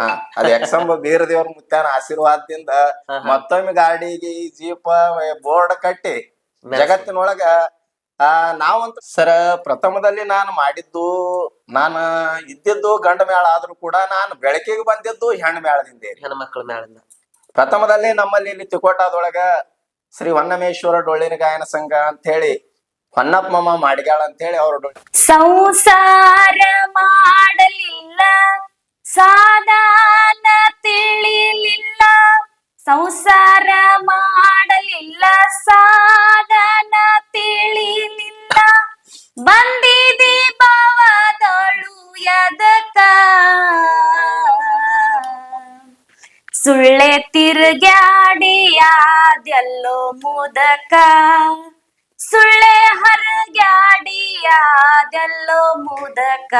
ಹಾ ಅದ್ ಎಕ್ಸಂಬ ಬೀರ ದೇವ್ರ ಮುತ್ಯಾನ ಆಶೀರ್ವಾದದಿಂದ. ಮತ್ತೊಮ್ಮೆ ಗಾಡಿಗೆ ಈ ಜೀಪ ಬೋರ್ಡ್ ಕಟ್ಟಿ ಜಗತ್ತಿನೊಳಗ ಆ ನಾವಂತ ಸರ ಪ್ರಥಮದಲ್ಲಿ ನಾನು ಮಾಡಿದ್ದು ನಾನು ಇದ್ದಿದ್ದು ಗಂಡ ಮೇಳ ಆದ್ರೂ ಕೂಡ ನಾನು ಬೆಳಕಿಗೆ ಬಂದಿದ್ದು ಹೆಣ್ಣು ಮೇಳದಿಂದ ಹೆಣ್ಮಕ್ಳ ಮೇಳದಿಂದ ಪ್ರಥಮದಲ್ಲಿ ನಮ್ಮಲ್ಲಿ ಇಲ್ಲಿ ತಿಕೋಟಾದೊಳಗ ಶ್ರೀ ಹೊನ್ನಮೇಶ್ವರ ಡೊಳ್ಳಿನ ಗಾಯನ ಸಂಘ ಅಂತ ಹೇಳಿ ಹೊನ್ನಪ್ಪ ಮಾಮ ಮಾಡಿಗ್ಯಾಳ ಅಂತ ಹೇಳಿ ಅವರು ಡೊಳ್ಳಿ. ಸಂಸಾರ ಮಾಡಲಿಲ್ಲ. ಸಾಧಾನ ತಿಳಿಲಿಲ್ಲ, ಸಂಸಾರ ಮಾಡಲಿಲ್ಲ, ಸಾಧನ ತಿಳಿಲಿಲ್ಲ. ಬಂದಿದಿ ಭಾವದಳು ಯದಕ ಸುಳ್ಳೆ ತಿರುಗಾಡಿಯಾದೆಲ್ಲೋ ಮುದಕ? ಸುಳ್ಳೆ ಹರಗ್ಯಾಡಿಯಾದೆಲ್ಲೋ ಮುದಕ?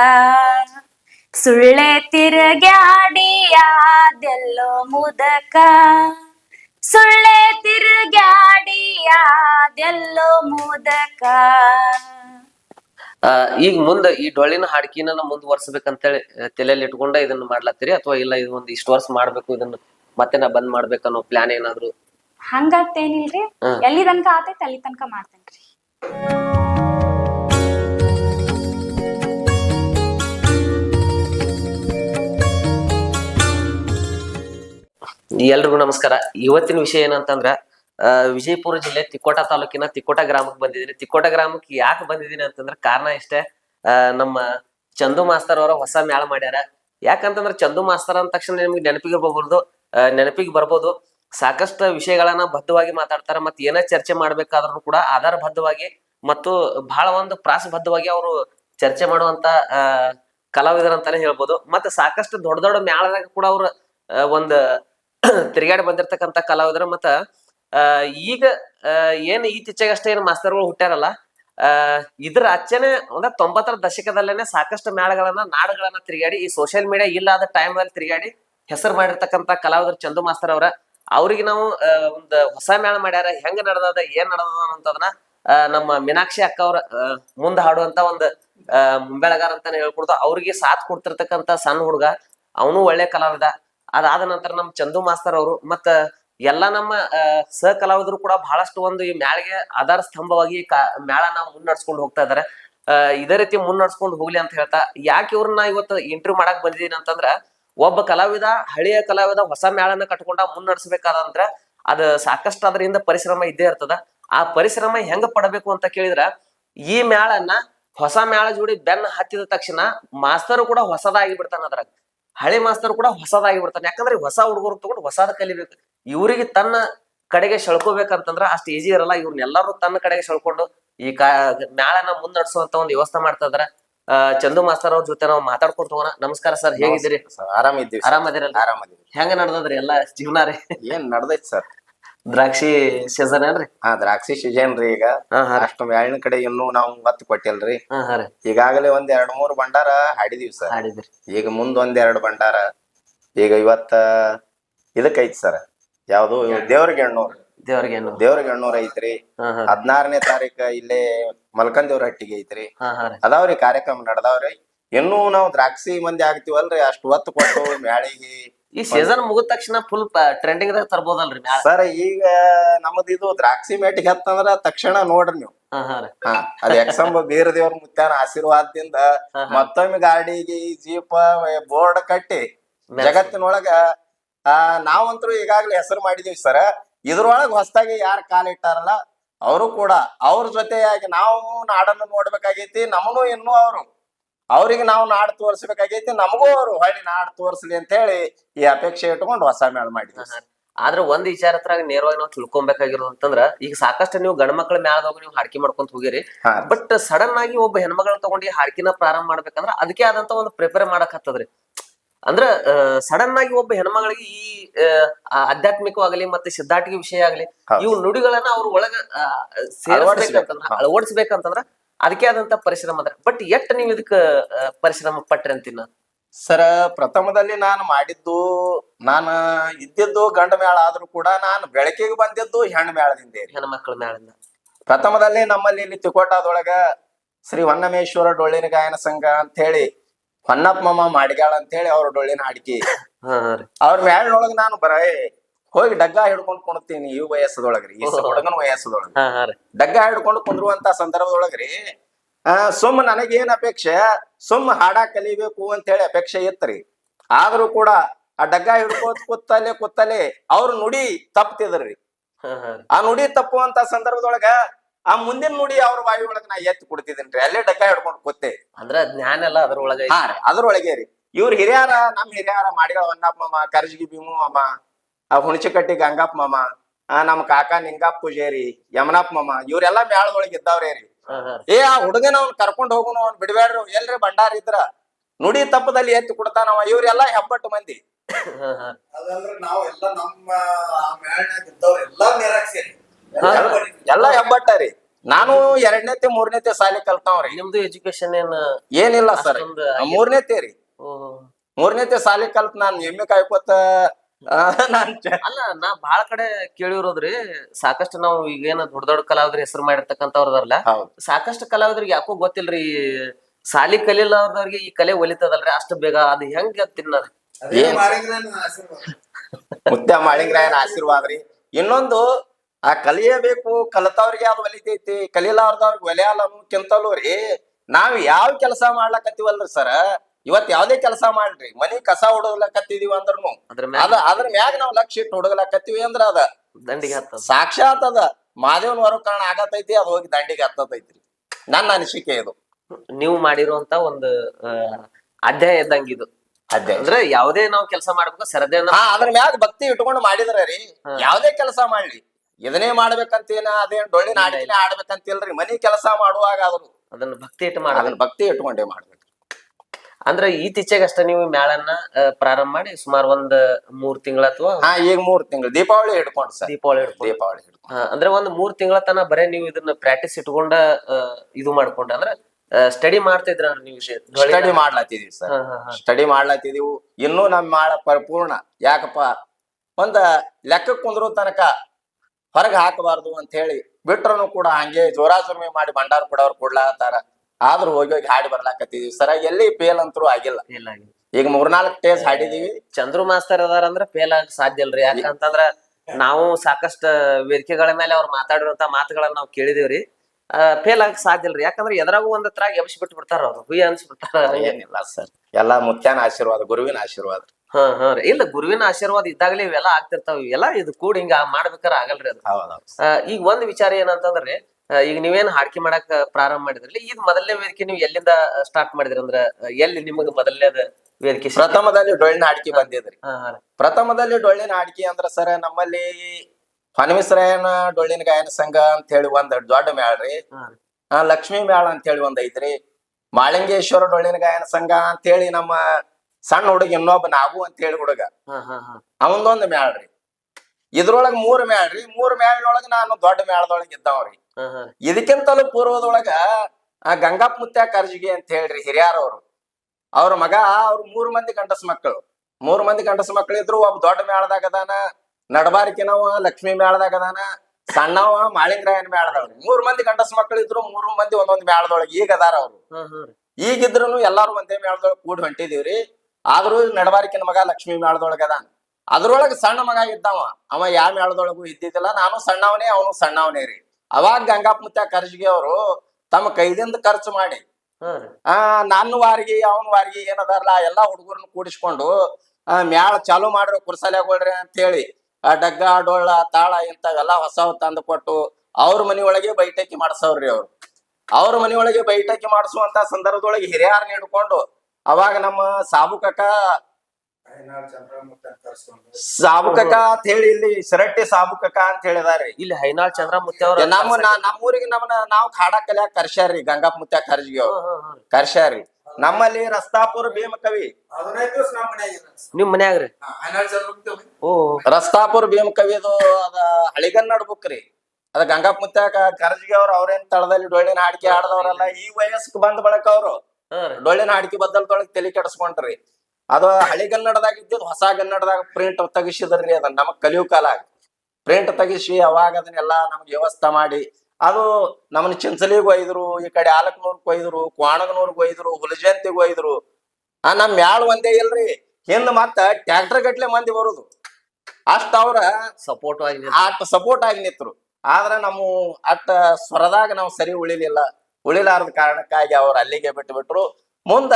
ಸುಳ್ಳೆ ತಿರುಗಾಡಿಯಾದೆಲ್ಲೋ ಮುದಕ. ಸುಳ್ಳೆ ತಿರುಗಾಡಿಯಾದೆಲ್ಲೋ ಮುದಕ. ಆ, ಈಗ ಮುಂದ ಈ ಡೊಳ್ಳಿನ ಹಾಡ್ಕಿನ ಮುಂದುವರ್ಸ್ಬೇಕಂತೇಳಿ ತಲೆಯಲ್ಲಿ ಇಟ್ಕೊಂಡ ಇದನ್ನ ಮಾಡ್ಲತ್ತೀರಿ? ಅಥವಾ ಇಲ್ಲ ಇದು ಒಂದ್ ಇಷ್ಟು ವರ್ಷ ಮಾಡ್ಬೇಕು ಇದನ್ನ ಮತ್ತೆ ನಾ ಬಂದ್ ಮಾಡ್ಬೇಕನ್ನೋ ಪ್ಲಾನ್ ಏನಾದ್ರು? ಹಂಗತ್ತೇನಿಲ್ರಿ ಹ್ಮ್. ಎಲ್ಲಿ ತನಕ ಆತೈತಿ ಅಲ್ಲಿ ತನಕ ಮಾಡ್ತೇನ್ರಿ. ಎಲ್ರಿಗೂ ನಮಸ್ಕಾರ. ಇವತ್ತಿನ ವಿಷಯ ಏನಂತಂದ್ರ ವಿಜಯಪುರ ಜಿಲ್ಲೆ ತಿಕೋಟ ತಾಲೂಕಿನ ತಿಕ್ಕೋಟ ಗ್ರಾಮಕ್ಕೆ ಬಂದಿದ್ದೀನಿ. ತಿಕೋಟ ಗ್ರಾಮಕ್ಕೆ ಯಾಕೆ ಬಂದಿದ್ದೀನಿ ಅಂತಂದ್ರ ಕಾರಣ ಇಷ್ಟೇ ನಮ್ಮ ಚಂದು ಮಾಸ್ತರ್ ಅವರ ಹೊಸ ಮ್ಯಾಳ ಮಾಡ್ಯಾರ. ಯಾಕಂತಂದ್ರ ಚಂದು ಮಾಸ್ತರ್ ಅಂದ ತಕ್ಷಣ ನಿಮ್ಗೆ ನೆನಪಿಗೆ ಬರ್ಬೋದು ನೆನಪಿಗೆ ಬರ್ಬೋದು. ಸಾಕಷ್ಟು ವಿಷಯಗಳನ್ನ ಬದ್ಧವಾಗಿ ಮಾತಾಡ್ತಾರ, ಮತ್ತೆ ಏನ ಚರ್ಚೆ ಮಾಡ್ಬೇಕಾದ್ರೂ ಕೂಡ ಆಧಾರಬದ್ಧವಾಗಿ ಮತ್ತು ಬಹಳ ಒಂದು ಪ್ರಾಸಬದ್ಧವಾಗಿ ಅವರು ಚರ್ಚೆ ಮಾಡುವಂತ ಕಲಾವಿದರಂತಾನೆ ಹೇಳ್ಬೋದು. ಮತ್ತೆ ಸಾಕಷ್ಟು ದೊಡ್ಡ ದೊಡ್ಡ ಮ್ಯಾಳದಾಗ ಕೂಡ ಅವ್ರ ಒಂದ್ ತಿರುಗಾಡಿ ಬಂದಿರತಕ್ಕಂತ ಕಲಾವಿದರು ಮತ್ತ, ಆ, ಈಗ ಏನ್ ಇತ್ತೀಚೆಗಷ್ಟೇ ಏನ್ ಮಾಸ್ತರ್ಗಳು ಹುಟ್ಟ್ಯಾರಲ್ಲ ಅಹ್ ಇದ್ರ ಅಚ್ಚನೆ ಅಂದ್ರೆ ತೊಂಬತ್ತರ ದಶಕದಲ್ಲೇನೆ ಸಾಕಷ್ಟು ಮೇಳಗಳನ್ನ, ನಾಡುಗಳನ್ನ ತಿರುಗಾಡಿ ಈ ಸೋಷಿಯಲ್ ಮೀಡಿಯಾ ಇಲ್ಲದ ಟೈಮ್ ಅಲ್ಲಿ ತಿರುಗಾಡಿ ಹೆಸರು ಮಾಡಿರ್ತಕ್ಕಂತ ಕಲಾವಿದರು ಚಂದು ಮಾಸ್ತರ್ ಅವರ. ಅವ್ರಿಗೆ ನಾವು ಒಂದು ಹೊಸ ಮೇಳ ಮಾಡ್ಯಾರ, ಹೆಂಗ್ ನಡೆದದ, ಏನ್ ನಡೆದದ ಅಂತದನ್ನ ನಮ್ಮ ಮೀನಾಕ್ಷಿ ಅಕ್ಕ ಅವ್ರ ಮುಂದೆ ಹಾಡುವಂತ ಒಂದ್ ಅಹ್ ಮುಂಬೆಳಗಾರ ಅಂತಾನೆ ಹೇಳ್ಕೊಡ್ದು, ಅವ್ರಿಗೆ ಸಾಥ್ ಕೊಡ್ತಿರ್ತಕ್ಕಂತ ಸಣ್ಣ ಹುಡುಗ, ಅವನು ಒಳ್ಳೆ ಕಲಾವಿದ. ಅದಾದ ನಂತರ ನಮ್ಮ ಚಂದು ಮಾಸ್ತರ್ ಅವರು ಮತ್ತ ಎಲ್ಲ ನಮ್ಮ ಸಹ ಕಲಾವಿದರು ಕೂಡ ಬಹಳಷ್ಟು ಒಂದು ಈ ಮ್ಯಾಳಿಗೆ ಆಧಾರ ಸ್ತಂಭವಾಗಿ ಮೇಳನ ಮುನ್ನಡ್ಸ್ಕೊಂಡು ಹೋಗ್ತಾ ಇದಾರೆ. ಅಹ್ ಇದೇ ರೀತಿ ಮುನ್ನಡ್ಸ್ಕೊಂಡು ಹೋಗ್ಲಿ ಅಂತ ಹೇಳ್ತಾ, ಯಾಕೆ ಇವ್ರನ್ನ ಇವತ್ತು ಇಂಟರ್ವ್ಯೂ ಮಾಡಕ್ ಬಂದಿದ್ದೀನಿ ಅಂತಂದ್ರ, ಒಬ್ಬ ಕಲಾವಿದ, ಹಳೆಯ ಕಲಾವಿದ ಹೊಸ ಮ್ಯಾಳನ್ನ ಕಟ್ಕೊಂಡ ಮುನ್ನಡ್ಸ್ಬೇಕಾದಂದ್ರ ಅದ ಸಾಕಷ್ಟು ಅದರಿಂದ ಪರಿಶ್ರಮ ಇದ್ದೇ ಇರ್ತದ. ಆ ಪರಿಶ್ರಮ ಹೆಂಗ ಪಡಬೇಕು ಅಂತ ಕೇಳಿದ್ರ, ಈ ಮ್ಯಾಳನ್ನ ಹೊಸ ಮ್ಯಾಳ ಜೋಡಿ ಬೆನ್ನ ಹತ್ತಿದ ತಕ್ಷಣ ಮಾಸ್ತರು ಕೂಡ ಹೊಸದಾಗಿ ಬಿಡ್ತಾನ ಅದ್ರಾಗ. ಹಳೆ ಮಾಸ್ತರ್ ಕೂಡ ಹೊಸದಾಗಿ ಬಿಡ್ತಾನೆ ಯಾಕಂದ್ರೆ ಹೊಸ ಹುಡುಗರು ತಗೊಂಡು ಹೊಸದ ಕಲಿಬೇಕು. ಇವರಿಗೆ ತನ್ನ ಕಡೆಗೆ ಸೆಳ್ಕೋಬೇಕಂತಂದ್ರ ಅಷ್ಟು ಈಜಿ ಇರಲ್ಲ. ಇವ್ರನ್ನೆಲ್ಲರೂ ತನ್ನ ಕಡೆಗೆ ಸೆಳ್ಕೊಂಡು ಈ ಕಾ ಮ್ಯಾಳನ ಮುನ್ನಡೆಸುವಂತ ಒಂದು ವ್ಯವಸ್ಥೆ ಮಾಡ್ತಾ ಇದಾರೆ. ಚಂದು ಮಾಸ್ತರ್ ಅವ್ರ ಜೊತೆ ನಾವು ಮಾತಾಡ್ಕೊಂಡು ಹೋಗೋಣ ನಮಸ್ಕಾರ ಸರ್ ಹೇಗಿದ್ದೀರಿ? ಆರಾಮ ಆರಾಮಿದ್ದೀವಿ. ಆರಾಮದಿರಲ್ಲ? ಆರಾಮದೀವಿ ಹೆಂಗ ನಡ್ದದ್ರಿ ಎಲ್ಲಾ ಜೀವನ ರೀ? ಏನ್ ನಡ್ದೈತಿ ಸರ್? ದ್ರಾಕ್ಷಿ ಸೀಸನ್ ಏನ್ರಿ? ಹಾ ದ್ರಾಕ್ಷಿ ಸೀಸನ್ ರೀ ಈಗ. ಹಾ ಹಾ ಅಷ್ಟು ಮ್ಯಾಳಿನ ಕಡೆ ಇನ್ನೂ ನಾವು ಒತ್ತು ಕೊಟ್ಟಿಲ್ರಿ. ಹಾ ಹಾ ರೀ. ಈಗಾಗಲೇ ಒಂದ್ ಎರಡ್ ಮೂರ್ ಭಂಡಾರ ಹಾಡಿದೀವಿ ಸರ್. ಹಾಡಿದ್ರಿ. ಈಗ ಮುಂದ್ ಒಂದ್ ಎರಡ್ ಭಂಡಾರ. ಈಗ ಇವತ್ತ ಇದಕ್ ಐತಿ ಸರ್. ಯಾವ್ದು? ದೇವ್ರಿಗೆ ಎಣ್ಣೂರ್. ದೇವ್ರಿಗೆ ಏನು ದೇವ್ರಿಗೆ ಎಣ್ಣೂರ್ ಐತ್ರಿ. ಹಾ ಹಾ ಹದಿನಾರನೇ ತಾರೀಕ ಇಲ್ಲೇ ಮಲ್ಕಂದೇವ್ರ ಹಟ್ಟಿಗೆ ಐತ್ರಿ. ಹಾ ಹಾ ರೀ. ಅದಾವ್ರಿ ಕಾರ್ಯಕ್ರಮ ನಡ್ದಾವ್ರಿ. ಇನ್ನೂ ನಾವು ದ್ರಾಕ್ಷಿ ಮಂದಿ ಆಗ್ತಿವಲ್ರಿ. ಅಷ್ಟು ಒತ್ತು ಕೊಟ್ಟು ಮ್ಯಾಳಿಗೆ ಈ ಸೀಸನ್ ಮುಗಿದ ತಕ್ಷಣ ಫುಲ್ ಟ್ರೆಂಡಿಂಗ್ ದಾಗ ತರ್ಬೋದಲ್ರಿ ಮ್ಯಾಲ. ಸರ್ ಈಗ ನಮ್ದು ಇದು ದ್ರಾಕ್ಷಿ ಮೇಟಿಗೆ ಹತ್ತಂದ್ರ ತಕ್ಷಣ ನೋಡ್ರಿ ನೀವು. ಹಾ ಅದ್ ಯಕ್ಷಂಬ ಬೀರ ದೇವ್ರ ಮುತ್ಯಾನ ಆಶೀರ್ವಾದದಿಂದ. ಮತ್ತೊಮ್ಮೆ ಗಾಡಿಗೆ ಈ ಜೀಪ ಬೋರ್ಡ್ ಕಟ್ಟಿ ಜಗತ್ತಿನೊಳಗ ಆ ನಾವಂತರೂ ಈಗಾಗ್ಲೇ ಹೆಸರು ಮಾಡಿದೀವಿ ಸರ್. ಇದ್ರೊಳಗ ಹೊಸದಾಗಿ ಯಾರು ಕಾಲಿಟ್ಟಾರಲ್ಲ ಅವರು ಕೂಡ ಅವ್ರ ಜೊತೆಯಾಗಿ ನಾವು ನಾಡನ್ನು ನೋಡ್ಬೇಕಾಗೈತಿ ನಮಗೂ ಇನ್ನು ಅವರು. ಅವ್ರಿಗೆ ನಾವು ನಾಡ್ ತೋರಿಸಬೇಕಾಗೈತಿ ನಮಗೂ ಅವರು ಹೊಳ್ಳಿ ನಾಡ್ ತೋರಿಸ್ಲಿ ಅಂತ ಹೇಳಿ ಈ ಅಪೇಕ್ಷೆ ಇಟ್ಕೊಂಡು ಹೊಸ ಮೇಳ ಮಾಡಿದ್ವಿ ಹಾ. ಆದ್ರೆ ಒಂದ್ ವಿಚಾರ ಹತ್ರ ನೇರವಾಗಿ ನಾವು ತಿಳ್ಕೊಬೇಕಾಗಿರೋದು ಅಂತಂದ್ರ ಈಗ ಸಾಕಷ್ಟು ನೀವು ಗಂಡ ಮಕ್ಳ ಮ್ಯಾಲದಾಗ ನೀವು ಹಾಡ್ಕಿ ಮಾಡ್ಕೊಂತ ಹೋಗಿರಿ ಹಾ. ಬಟ್ ಸಡನ್ ಆಗಿ ಒಬ್ಬ ಹೆಣ್ಮಗಳನ್ನ ತಗೊಂಡು ಈ ಹಾಡ್ಕಿನ ಪ್ರಾರಂಭ ಮಾಡ್ಬೇಕಂದ್ರ ಅದಕ್ಕೆ ಆದಂತ ಒಂದು ಪ್ರಿಪೇರ್ ಮಾಡಕ್ ಹತ್ತದ್ರಿ ಅಂದ್ರ ಸಡನ್ ಆಗಿ ಒಬ್ಬ ಹೆಣ್ಮಗಳಿಗೆ ಈ ಆ, ಆಧ್ಯಾತ್ಮಿಕವಾಗಲಿ ಮತ್ತೆ ಸಿದ್ಧಾಟಿಕೆ ವಿಷಯ ಆಗಲಿ ಹೌದು. ಇವು ನುಡಿಗಳನ್ನ ಅವ್ರ ಒಳಗ ಆ, ಸೇರಿಸ್ಬೇಕಂತಂದ್ರ. ಅಳವಡಿಸ್ಬೇಕಂತಂದ್ರ ಅದಕ್ಕೆ ಆದಂತ ಪರಿಶ್ರಮ ಅದ. ಬಟ್ ಎಷ್ಟು ನೀವು ಇದಕ್ಕ ಪರಿಶ್ರಮ ಪಟ್ರಿ ಅಂತಿನ? ಸರ ಪ್ರಥಮದಲ್ಲಿ ನಾನು ಮಾಡಿದ್ದು ನಾನು ಇದ್ದಿದ್ದು ಗಂಡ ಮೇಳ ಆದ್ರೂ ಕೂಡ ನಾನು ಬೆಳಕಿಗೆ ಬಂದಿದ್ದು ಹೆಣ್ಣು ಮೇಳದಿಂದ ಹೆಣ್ಮಕ್ಳ ಮೇಳದಿಂದ ಪ್ರಥಮದಲ್ಲಿ ನಮ್ಮಲ್ಲಿ ಇಲ್ಲಿ ತಿಕೋಟಾದೊಳಗ ಶ್ರೀ ಹೊನ್ನಮೇಶ್ವರ ಡೊಳ್ಳಿನ ಗಾಯನ ಸಂಘ ಅಂತ ಹೇಳಿ ಹೊನ್ನಪ್ಪಮ್ಮ ಮಾಮ ಮಾಡಿಗ್ಯಾಳ ಅಂತ ಹೇಳಿ ಅವ್ರ ಡೊಳ್ಳಿನ ಹಾಡ್ಕಿ ಅವ್ರ ಮೇಳನೊಳಗ ನಾನು ಬರೇ ಹೋಗಿ ಡಗ್ಗ ಹಿಡ್ಕೊಂಡು ಕುಣ್ತೀನಿ ಈ ವಯಸ್ಸದೊಳಗ್ರಿ ಈ. ಹುಡುಗನ ವಯಸ್ಸದೊಳಗ ಹಾ ಹಾ ರೀ. ಡಗ್ಗ ಹಿಡ್ಕೊಂಡು ಕುಂದ್ರುವಂತ ಸಂದರ್ಭದೊಳಗ್ರಿ ಆ ಸುಮ್ ನನಗೇನ್ ಅಪೇಕ್ಷೆ ಸುಮ್ ಹಾಡ ಕಲಿಬೇಕು ಅಂತ ಹೇಳಿ ಅಪೇಕ್ಷೆ ಇತ್ತರಿ ಆದ್ರೂ ಕೂಡ ಆ ಡಗ್ಗ ಹಿಡ್ಕೋತ್ ಕೂತಲೆ ಕೂತಲೆ ಅವ್ರ ನುಡಿ ತಪ್ಪತಿದ್ರಿ ಹಾ ಹಾ ರೀ. ಆ ನುಡಿ ತಪ್ಪುವಂತ ಸಂದರ್ಭದೊಳಗ ಆ ಮುಂದಿನ ನುಡಿ ಅವ್ರ ಬಾಯಿ ಒಳಗ ನಾ ಎತ್ತಿ ಕೊಡ್ತಿದ್ದೇನ್ರಿ ಅಲ್ಲೇ ಡಗ್ಗ ಹಿಡ್ಕೊಂಡು ಕೂತೆ. ಅಂದ್ರ ಜ್ಞಾನ ಎಲ್ಲ ಅದ್ರೊಳಗ ಐತಿ. ಹಾ ರೀ ಅದ್ರೊಳಗೆ ರೀ. ಇವ್ರ ಹಿರಿಯರ ನಮ್ ಹಿರಿಯರ ಮಾಡಿಗಳ ಹೊನ್ನಪ್ಪ ಕರ್ಜಿಗಿ ಭೀಮು ಮಾಮ ಆ ಹುಣಚಿಕಟ್ಟಿ ಗಂಗಪ್ಪ ಮಾಮ ಆ ನಮ್ ಕಾಕ ನಿಂಗಪ್ಪ ಪೂಜೇರಿ ಯಮನಪ್ಪ ಮಾಮ ಇವ್ರೆಲ್ಲಾ ಮ್ಯಾಳದೊಳಗೆ ಇದ್ದಾವ್ರೇ ರೀ. ಏ ಆ ಹುಡುಗನ ಅವ್ನ್ ಕರ್ಕೊಂಡ್ ಹೋಗುನು ಅವ್ನ್ ಬಿಡ್ಬೇಡ್ರಿ ಎಲ್ರಿ ಭಂಡಾರ ಇದ್ರ. ನುಡಿ ತಪ್ಪದಲ್ಲಿ ಎತ್ತಿ ಕೊಡ್ತಾನವ ಇವ್ರೆಲ್ಲಾ ಹೆಬ್ಬಟ್ಟು ಮಂದಿ. ಎಲ್ಲ ಹೆಬ್ಬಟ್ಟ ರೀ. ನಾನು ಎರಡನೇತೆ ಮೂರನೇತೆ ಸಾಲಿ ಕಲ್ತಾವ್ರಿ ನಿಮ್ದು ಎಜುಕೇಶನ್ ಏನ್? ಏನಿಲ್ಲ ಸರ್. ಮೂರನೇತೆ ರೀ. ಓ. ಮೂರನೇತೆ ಸಾಲಿ ಕಲ್ತ್ ನಾನ್ ಎಮ್ಮೆ ಕಾಯ್ಕೋತ ಅಲ್ಲ ನಾ ಬಾಳ ಕಡೆ ಕೇಳಿರೋದ್ರಿ ಸಾಕಷ್ಟು ನಾವು ಈಗೇನ ದೊಡ್ಡ ದೊಡ್ಡ ಕಲಾವಿದ್ರ ಹೆಸರು ಮಾಡಿರ್ತಕ್ಕಂಥವ್ರದಾರಲ್ಲ ಹೌದು. ಸಾಕಷ್ಟು ಕಲಾವಿದ್ರಿಗೆ ಯಾಕೋ ಗೊತ್ತಿಲ್ರಿ ಸಾಲಿ ಕಲೀಲಾರ್ದವ್ರಿಗೆ ಈ ಕಲೆ ಒಲಿತದಲ್ರಿ ಅಷ್ಟು ಬೇಗ ಅದು ಹೆಂಗ್ ತಿನ್ನದ? ಏನ್? ಮುತ್ಯ ಮಾಳಿಂಗರಾಯನ ಆಶೀರ್ವಾದ ರೀ. ಇನ್ನೊಂದು ಆ ಕಲಿಯಬೇಕು ಕಲಿತವ್ರಿಗೆ ಅದು ಒಲಿತೈತಿ ಕಲಿಲಾರ್ದವ್ರಿಗೆ ಒಲಿಯಲ್ಲ ಅನ್ನೋಕ್ಕಿಂತಲೂ ರೀ. ನಾವ್ ಯಾವ ಕೆಲಸ ಮಾಡ್ಲಕತ್ತೀವಲ್ರಿ ಸರ? ಇವತ್ ಯಾವ್ದೇ ಕೆಲಸ ಮಾಡ್ರಿ ಮನಿ ಕಸ ಹುಡುಗ್ಲಕತ್ತಿದೀವಿ ಅಂದ್ರೂ ಅದ್ರ ಅದ ಅದ್ರ ಮ್ಯಾಗ ನಾವ್ ಲಕ್ಷ ಇಟ್ಟು ಹುಡುಗ್ಲಕತ್ತೀವಿ ಅಂದ್ರ ಅದ. ದಂಡಿಗೆ ಸಾಕ್ಷಾತ್ ಅದ. ಮಾದೇವನ್ ಹೊರ ಕಾರಣ ಆಗತೈತಿ ಅದ್ ಹೋಗಿ ದಂಡಿಗೆ ಹತ್ತತೈತ್ರಿ. ನನ್ನ ಅನಿಸಿಕೆ ಇದು. ನೀವು ಮಾಡಿರುವಂತ ಒಂದು ಅಧ್ಯಾಯ ಇದ್ದಂಗ ಇದು. ಅಧ್ಯಾಯ. ಅಂದ್ರೆ ಯಾವ್ದೇ ನಾವು ಕೆಲಸ ಮಾಡ್ಬೇಕು ಸರದೇ ಅದ್ರ ಮ್ಯಾಗ ಭಕ್ತಿ ಇಟ್ಕೊಂಡು ಮಾಡಿದ್ರ ರೀ. ಯಾವ್ದೇ ಕೆಲಸ ಮಾಡ್ಲಿ. ಇದನ್ನೇ ಮಾಡ್ಬೇಕಂತೇನ ಅದೇನ್ ಡೊಳ್ಳಿನ ಆಡಿನ ಆಡ್ಬೇಕಂತಿಲ್ರಿ. ಮನಿ ಕೆಲಸ ಮಾಡುವಾಗ ಆದ್ರು. ಅದನ್ನ ಭಕ್ತಿ ಇಟ್ಟು ಮಾಡ ಅದನ್ನ ಭಕ್ತಿ ಇಟ್ಕೊಂಡೇ ಮಾಡ್ಬೇಕು. ಅಂದ್ರೆ ಇತ್ತೀಚೆಗಷ್ಟ ನೀವು ಮ್ಯಾಳನ್ನ ಪ್ರಾರಂಭ ಮಾಡಿ ಸುಮಾರು ಒಂದ್ ಮೂರ್ ತಿಂಗಳ ಅಥವಾ ಹಾ ಈಗ ಮೂರ್ ತಿಂಗಳು. ದೀಪಾವಳಿ ಹಿಡ್ಕೊಂಡು ಸರ್. ದೀಪಾವಳಿ ಹಿಡ್ಕೊಂಡು. ದೀಪಾವಳಿ ಹಿಡ್ಕೊಂಡು. ಅಂದ್ರೆ ಒಂದ್ ಮೂರ್ ತಿಂಗಳ ತನ ಬರೇ ನೀವು ಇದನ್ನ ಪ್ರಾಕ್ಟೀಸ್ ಇಟ್ಕೊಂಡ ಇದು ಮಾಡ್ಕೊಂಡ ಅಂದ್ರೆ ಸ್ಟಡಿ ಮಾಡ್ತಿದ್ರ ನೀವು ವಿಷಯ ಸ್ಟಡಿ ಮಾಡ್ಲತ್ತಿದೀವಿ ಸರ್. ಸ್ಟಡಿ ಮಾಡ್ಲತ್ತಿದೀವಿ. ಇನ್ನೂ ನಮ್ ಮಾಳ ಪರಿಪೂರ್ಣ. ಯಾಕಪ್ಪ? ಒಂದ ಲೆಕ್ಕ ಕುಂದ್ರೂ ತನಕ ಹೊರಗೆ ಹಾಕಬಾರ್ದು ಅಂತ ಹೇಳಿ ಬಿಟ್ರನು ಕೂಡ ಹಂಗೆ ಜೋರಾಜುರ್ಮಿ ಮಾಡಿ ಭಂಡಾರ ಕೊಡೋರು ಕೊಡ್ಲಾತಾರ ಆದ್ರೂ ಹೋಗಿ ಹೋಗಿ ಹಾಡಿ ಬರ್ಲಾಕತ್ತಿದೀವಿ. ಸರ ಎಲ್ಲಿ ಫೇಲ್ ಅಂತರೂ ಆಗಿಲ್ಲ. ಈಗ. ಈಗ ಮೂರ್ನಾಲ್ಕು ಟೇಸ್ ಹಾಡಿದೀವಿ. ಚಂದ್ರು ಮಾಸ್ತರ್ ಅದಾರ ಅಂದ್ರೆ ಫೇಲ್ ಆಗ ಸಾಧ್ಯ ಇಲ್ರಿ. ಯಾಕಂತಂದ್ರ ನಾವು ಸಾಕಷ್ಟು ವೇದಿಕೆಗಳ ಮೇಲೆ ಅವ್ರು ಮಾತಾಡಿರುವಂತ ಮಾತುಗಳನ್ನ ನಾವು ಕೇಳಿದೀವ್ರಿ. ಫೇಲ್ ಆಗಕ್ ಸಾಧ್ಯ ಇಲ್ರಿ. ಯಾಕಂದ್ರೆ ಎದ್ರಾಗೂ ಒಂದ್ ಹತ್ರ ಎಬ್ಸಿ ಬಿಟ್ಟು ಬಿಡ್ತಾರ ಅವ್ರು. ಹುಯ್ ಅನ್ಸ್ಬಿಡ್ತಾರ ಏನಿಲ್ಲ ಸರ್. ಎಲ್ಲಾ ಮುತ್ಯಾನ ಆಶೀರ್ವಾದ ಗುರುವಿನ ಆಶೀರ್ವಾದ. ಹಾ ಹಾ ರೀ. ಇಲ್ಲ ಗುರುವಿನ ಆಶೀರ್ವಾದ ಇದ್ದಾಗಲೇ ಇವೆಲ್ಲ ಆಗ್ತಿರ್ತಾವ. ಇವೆಲ್ಲ ಇದು ಕೂಡ ಹಿಂಗ ಮಾಡ್ಬೇಕಾರ ಆಗಲ್ರಿ ಅದು. ಹೌದೌದು ಈಗ ಒಂದ್ ವಿಚಾರ ಏನಂತಂದ್ರೆ ಈಗ ನೀವೇನ್ ಹಾಡ್ಕಿ ಮಾಡಕ್ ಪ್ರಾರಂಭ ಮಾಡಿದ್ರಿ ಇದು ಮೊದಲನೇ ವೇದಿಕೆ ನೀವು ಎಲ್ಲಿಂದ ಸ್ಟಾರ್ಟ್ ಮಾಡಿದ್ರಿ ಅಂದ್ರ ಎಲ್ಲಿ ನಿಮಗ್ ಮೊದಲನೇದ ವೇದಿಕೆ ಪ್ರಥಮದಲ್ಲಿ ಡೊಳ್ಳಿನ ಹಾಡಿಕೆ ಬಂದಿದ್ರಿ. ಪ್ರಥಮದಲ್ಲಿ ಡೊಳ್ಳಿನ ಹಾಡಿಕೆ ಅಂದ್ರ ಸರ್ ನಮ್ಮಲ್ಲಿ ಹನುಮಿಸ್ರಾಯನ ಡೊಳ್ಳಿನ ಗಾಯನ ಸಂಘ ಅಂತ ಹೇಳಿ ಒಂದ್ ದೊಡ್ಡ ಮ್ಯಾಳ್ರಿ ಲಕ್ಷ್ಮೀ ಮ್ಯಾಳ ಅಂತ ಹೇಳಿ ಒಂದ್ ಐತ್ರಿ. ಮಾಳಿಂಗೇಶ್ವರ ಡೊಳ್ಳಿನ ಗಾಯನ ಸಂಘ ಅಂತ ಹೇಳಿ ನಮ್ಮ ಸಣ್ಣ ಹುಡುಗ ಇನ್ನೊಬ್ಬ ನಾವು ಅಂತ ಹೇಳಿ ಹುಡುಗ ಅವಂದೊಂದ್ ಮ್ಯಾಳ್ರಿ ಇದ್ರೊಳಗ ಮೂರ್ ಮ್ಯಾಳ್ರಿ ಮೂರ್ ಮ್ಯಾಳಿನೊಳಗ ನಾನು ದೊಡ್ಡ ಮ್ಯಾಳದೊಳಗ ಇದ್ದಾವ್ರಿ. ಇದಕ್ಕಿಂತಲೂ ಪೂರ್ವದೊಳಗ ಆ ಗಂಗಪ್ಪ ಮುತ್ಯ ಕರ್ಜಿಗೆ ಅಂತ ಹೇಳ್ರಿ ಹಿರಿಯಾರವ್ರು. ಅವ್ರ ಮಗ ಅವ್ರ ಮೂರ್ ಮಂದಿ ಗಂಡಸ ಮಕ್ಕಳು. ಮೂರ್ ಮಂದಿ ಗಂಡಸ ಮಕ್ಕಳು ಇದ್ರು ಒಬ್ಬ ದೊಡ್ಡ ಮ್ಯಾಳದಾಗ ಅದಾನ ನಡಬಾರಿಕಿನವ ಲಕ್ಷ್ಮಿ ಮ್ಯಾಳದಾಗ ಅದಾನ ಸಣ್ಣವ ಮಾಳಿಂಗ್ರಾಯನ್ ಮ್ಯಾಳದವ್ರಿ. ಮೂರ್ ಮಂದಿ ಗಂಡಸ ಮಕ್ಕಳು ಇದ್ರು ಮೂರು ಮಂದಿ ಒಂದೊಂದ್ ಮ್ಯಾಳದೊಳಗ ಈಗ ಅದಾರ ಅವ್ರು. ಈಗಿದ್ರು ಎಲ್ಲಾರು ಒಂದೇ ಮ್ಯಾಳದೊಳಗ ಕೂಡಿ ಹೊಂಟಿದೀವ್ರಿ. ಆದ್ರೂ ನಡಬಾರಿಕಿನ ಮಗ ಲಕ್ಷ್ಮಿ ಮ್ಯಾಳದೊಳಗ ಅದಾನ. ಅದ್ರೊಳಗ ಸಣ್ಣ ಮಗ ಇದ್ದಾವ. ಅವ ಯಾವ ಮೇಳದೊಳಗು ಇದ್ದಿದ್ದಿಲ್ಲ ನಾನು ಸಣ್ಣವನೇ ಅವನು ಸಣ್ಣವನೇ ರೀ. ಅವಾಗ ಗಂಗಾಪುತ್ಯ ಕರ್ಜಿಗೆ ಅವರು ತಮ್ಮ ಕೈದಿಂದ ಖರ್ಚು ಮಾಡಿ ಆ ನನ್ನ ವಾರಿಗೆ ಅವನ ವಾರಿಗೆ ಏನದಾರಲ್ಲ ಎಲ್ಲಾ ಹುಡುಗರನ್ನು ಕೂಡಿಸ್ಕೊಂಡು ಆ ಮ್ಯಾಳ ಚಾಲು ಮಾಡ್ರಿ ಕುರ್ಸಲ್ಯಾಗೊಳ್ರಿ ಅಂತ ಹೇಳಿ ಆ ಡಗ್ಗ ಡೊಳ್ಳ ತಾಳ ಇಂಥವೆಲ್ಲ ಹೊಸವ್ ತಂದು ಕೊಟ್ಟು ಅವ್ರ ಮನಿಯೊಳಗೆ ಬೈಟಕಿ ಮಾಡ್ಸವ್ರಿ ಅವ್ರು. ಅವ್ರ ಮನಿ ಬೈಟಕಿ ಮಾಡಿಸುವಂತ ಸಂದರ್ಭದೊಳಗೆ ಹಿರಿಯರನ್ನ ಹಿಡ್ಕೊಂಡು ಅವಾಗ ನಮ್ಮ ಸಾಬು ಕಾಕ ಕರ್ಸ್ಕೊಂಡು ಅಂತ ಹೇಳಿ ಇಲ್ಲಿ ಸರಟ್ಟಿ ಸಾಬುಕಕ ಅಂತ ಹೇಳಿದಾರೆ. ಇಲ್ಲಿ ಹೈನಾಳ್ ಚಂದ್ರ ಮುತ್ಯ ಅವ್ರ ನಮ್ಮ ನಾ- ನಮ್ಮ ಊರಿಗೆ ನಮ್ಮನ್ನ ನಾವು ಖಾಡ ಕಲಿಯಾಕ ಕರ್ಶಾರಿ ಗಂಗಾ ಮುತ್ಯ ಕರ್ಜಿಗೆ. ಕರ್ಸ್ಯಾರ್ರಿ. ನಮ್ಮಲ್ಲಿ ರಸ್ತಾಪುರ ಭೀಮಕವಿ. ನಿಮ್ ಮನ್ಯಾಗ್ರಿ ಓ ರಸ್ತಾಪುರ ಭೀಮಕವಿದು ಅದ ಹಳಿಗನ್ನಡ ಬುಕ್ ರೀ ಅದ ಗಂಗಾ ಮುತ್ಯ ಕರ್ಜಿಗೆ ಅವ್ರು ಅವ್ರೇನ್ ತಳದಲ್ಲಿ ಡೊಳ್ಳಿನ ಹಾಡಿಕೆ ಆಡದವ್ರಲ್ಲ ಈ ವಯಸ್ಸಿಗೆ ಬಂದ ಬಳಕ ಅವ್ರು. ಡೊಳ್ಳಿನ ಹಾಡಿಕೆ ಬದ್ದಲ್ದೊಳಗೆ ತಲೆ ಕೆಡಿಸ್ಕೊಂಡ್ರಿ. ಅದು ಹಳಿಗನ್ನಡದಾಗ ಇದ್ದಿದ್ದು ಹೊಸ ಗನ್ನಡದಾಗ ಪ್ರಿಂಟ್ ತೆಗಿಸಿದ್ರಿ ಅದನ್ನ ನಮಗ್ ಕಲಿಯೋ ಕಾಲ ಪ್ರಿಂಟ್ ತೆಗಿಸಿ ಅವಾಗ ಅದನ್ನೆಲ್ಲ ನಮ್ಗೆ ವ್ಯವಸ್ಥೆ ಮಾಡಿ ಅದು ನಮ್ಮನ್ನ ಚಿಂಚಲಿಗೆ ಒಯ್ದ್ರು ಈ ಕಡೆ ಆಲಕ್ನೂರ್ಗ್ ಒಯ್ದ್ರು ಕ್ವಾಣಗನೂರ್ಗ್ ಒಯ್ದ್ರು ಹುಲಜಂತಿಗೆ ಒಯ್ದ್ರು ಆ ನಮ್ ಮ್ಯಾಳ್ ಒಂದೇ ಇಲ್ರಿ. ಹಿಂದ್ ಮತ್ತ ಟ್ಯಾಕ್ಟರ್ ಗಟ್ಲೆ ಮಂದಿ ಬರುದು. ಅಷ್ಟ ಅವ್ರ ಸಪೋರ್ಟ್ ಆಗಿ ಅಟ್ ಸಪೋರ್ಟ್ ಆಗಿ ನಿತ್ರು. ಆದ್ರ ನಮ್ಮ ಅಟ್ ಸ್ವರದಾಗ ನಾವು ಸರಿ ಉಳಿಲಿಲ್ಲ. ಉಳಿಲಾರದ ಕಾರಣಕ್ಕಾಗಿ ಅವ್ರ ಅಲ್ಲಿಗೆ ಬಿಟ್ಟು ಬಿಟ್ರು ಮುಂದ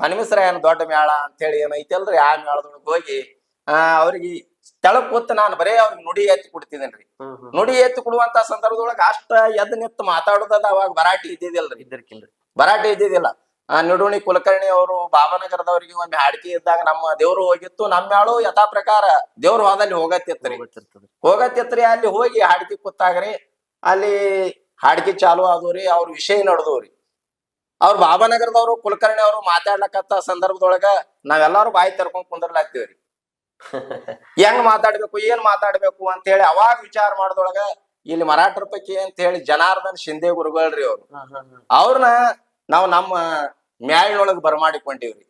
ಹನುಮಿಸ್ರ ಏನು ದೊಡ್ಡ ಮೇಳ ಅಂತೇಳಿ ಏನೈತಲ್ರಿ ಆ ಮೇಳದೊಳಗೆ ಹೋಗಿ ಆ ಅವ್ರಿಗೆ ತೆಳಗ್ ಕೂತ್ ನಾನು ಬರೇ ಅವ್ರಿಗೆ ನುಡಿ ಎತ್ತಿ ಕೊಡ್ತಿದ್ದೇನ್ರಿ ನುಡಿ ಎತ್ತಿ ಕೊಡುವಂತ ಸಂದರ್ಭದೊಳಗ ಅಷ್ಟ ಎದ್ ನಿಂತು ಮಾತಾಡೋದದ ಅವಾಗ ಬರಾಟಿ ಇದ್ದಿದ್ದಿಲ್ರಿ. ಇದ್ದಿರ್ಕಿಲ್ರಿ ಬರಾಟಿ ಇದ್ದಿದ್ದಿಲ್ಲ. ಆ ನಿಡುಣಿ ಕುಲಕರ್ಣಿ ಅವರು ಬಾಬನಗರದವ್ರಿಗೆ ಒಂದು ಹಾಡಿಕೆ ಇದ್ದಾಗ ನಮ್ಮ ದೇವ್ರು ಹೋಗಿತ್ತು. ನಮ್ಮ ಮೇಳು ಯಥಾ ಪ್ರಕಾರ ದೇವ್ರ ಹೋದಲ್ಲಿ ಹೋಗತ್ತಿತ್ರಿ. ಹೋಗತ್ತಿತ್ತರಿ ಹೋಗತ್ತಿತ್ರಿ ಅಲ್ಲಿ ಹೋಗಿ ಹಾಡಿಕೆ ಕೂತಾಗ್ರಿ. ಅಲ್ಲಿ ಹಾಡಿಕೆ ಚಾಲು ಆದವ್ರಿ ಅವ್ರ ವಿಷಯ ನಡ್ದವ್ರಿ. ಅವ್ರ ಬಾಬಾನಗರದವರು ಕುಲಕರ್ಣಿ ಅವರು ಮಾತಾಡ್ಲಕತ್ತ ಸಂದರ್ಭದೊಳಗ ನಾವೆಲ್ಲಾರು ಬಾಯಿ ತೆರ್ಕೊಂಡ್ ಕುಂದರ್ಲಾಗ್ತೀವ್ರಿ ಹೆಂಗ್ ಮಾತಾಡ್ಬೇಕು ಏನ್ ಮಾತಾಡ್ಬೇಕು ಅಂತ ಹೇಳಿ ಅವಾಗ ವಿಚಾರ ಮಾಡ್ದೊಳಗ ಇಲ್ಲಿ ಮರಾಠರ ಪೈಕಿ ಅಂತ ಹೇಳಿ ಜನಾರ್ದನ್ ಶಿಂದೆ ಗುರುಗಳ್ರಿ ಅವ್ರು. ಅವ್ರನ್ನ ನಾವು ನಮ್ಮ ಮ್ಯಾಳಿನೊಳಗ್ ಬರಮಾಡಿಕೊಂಡಿವ್ರಿ.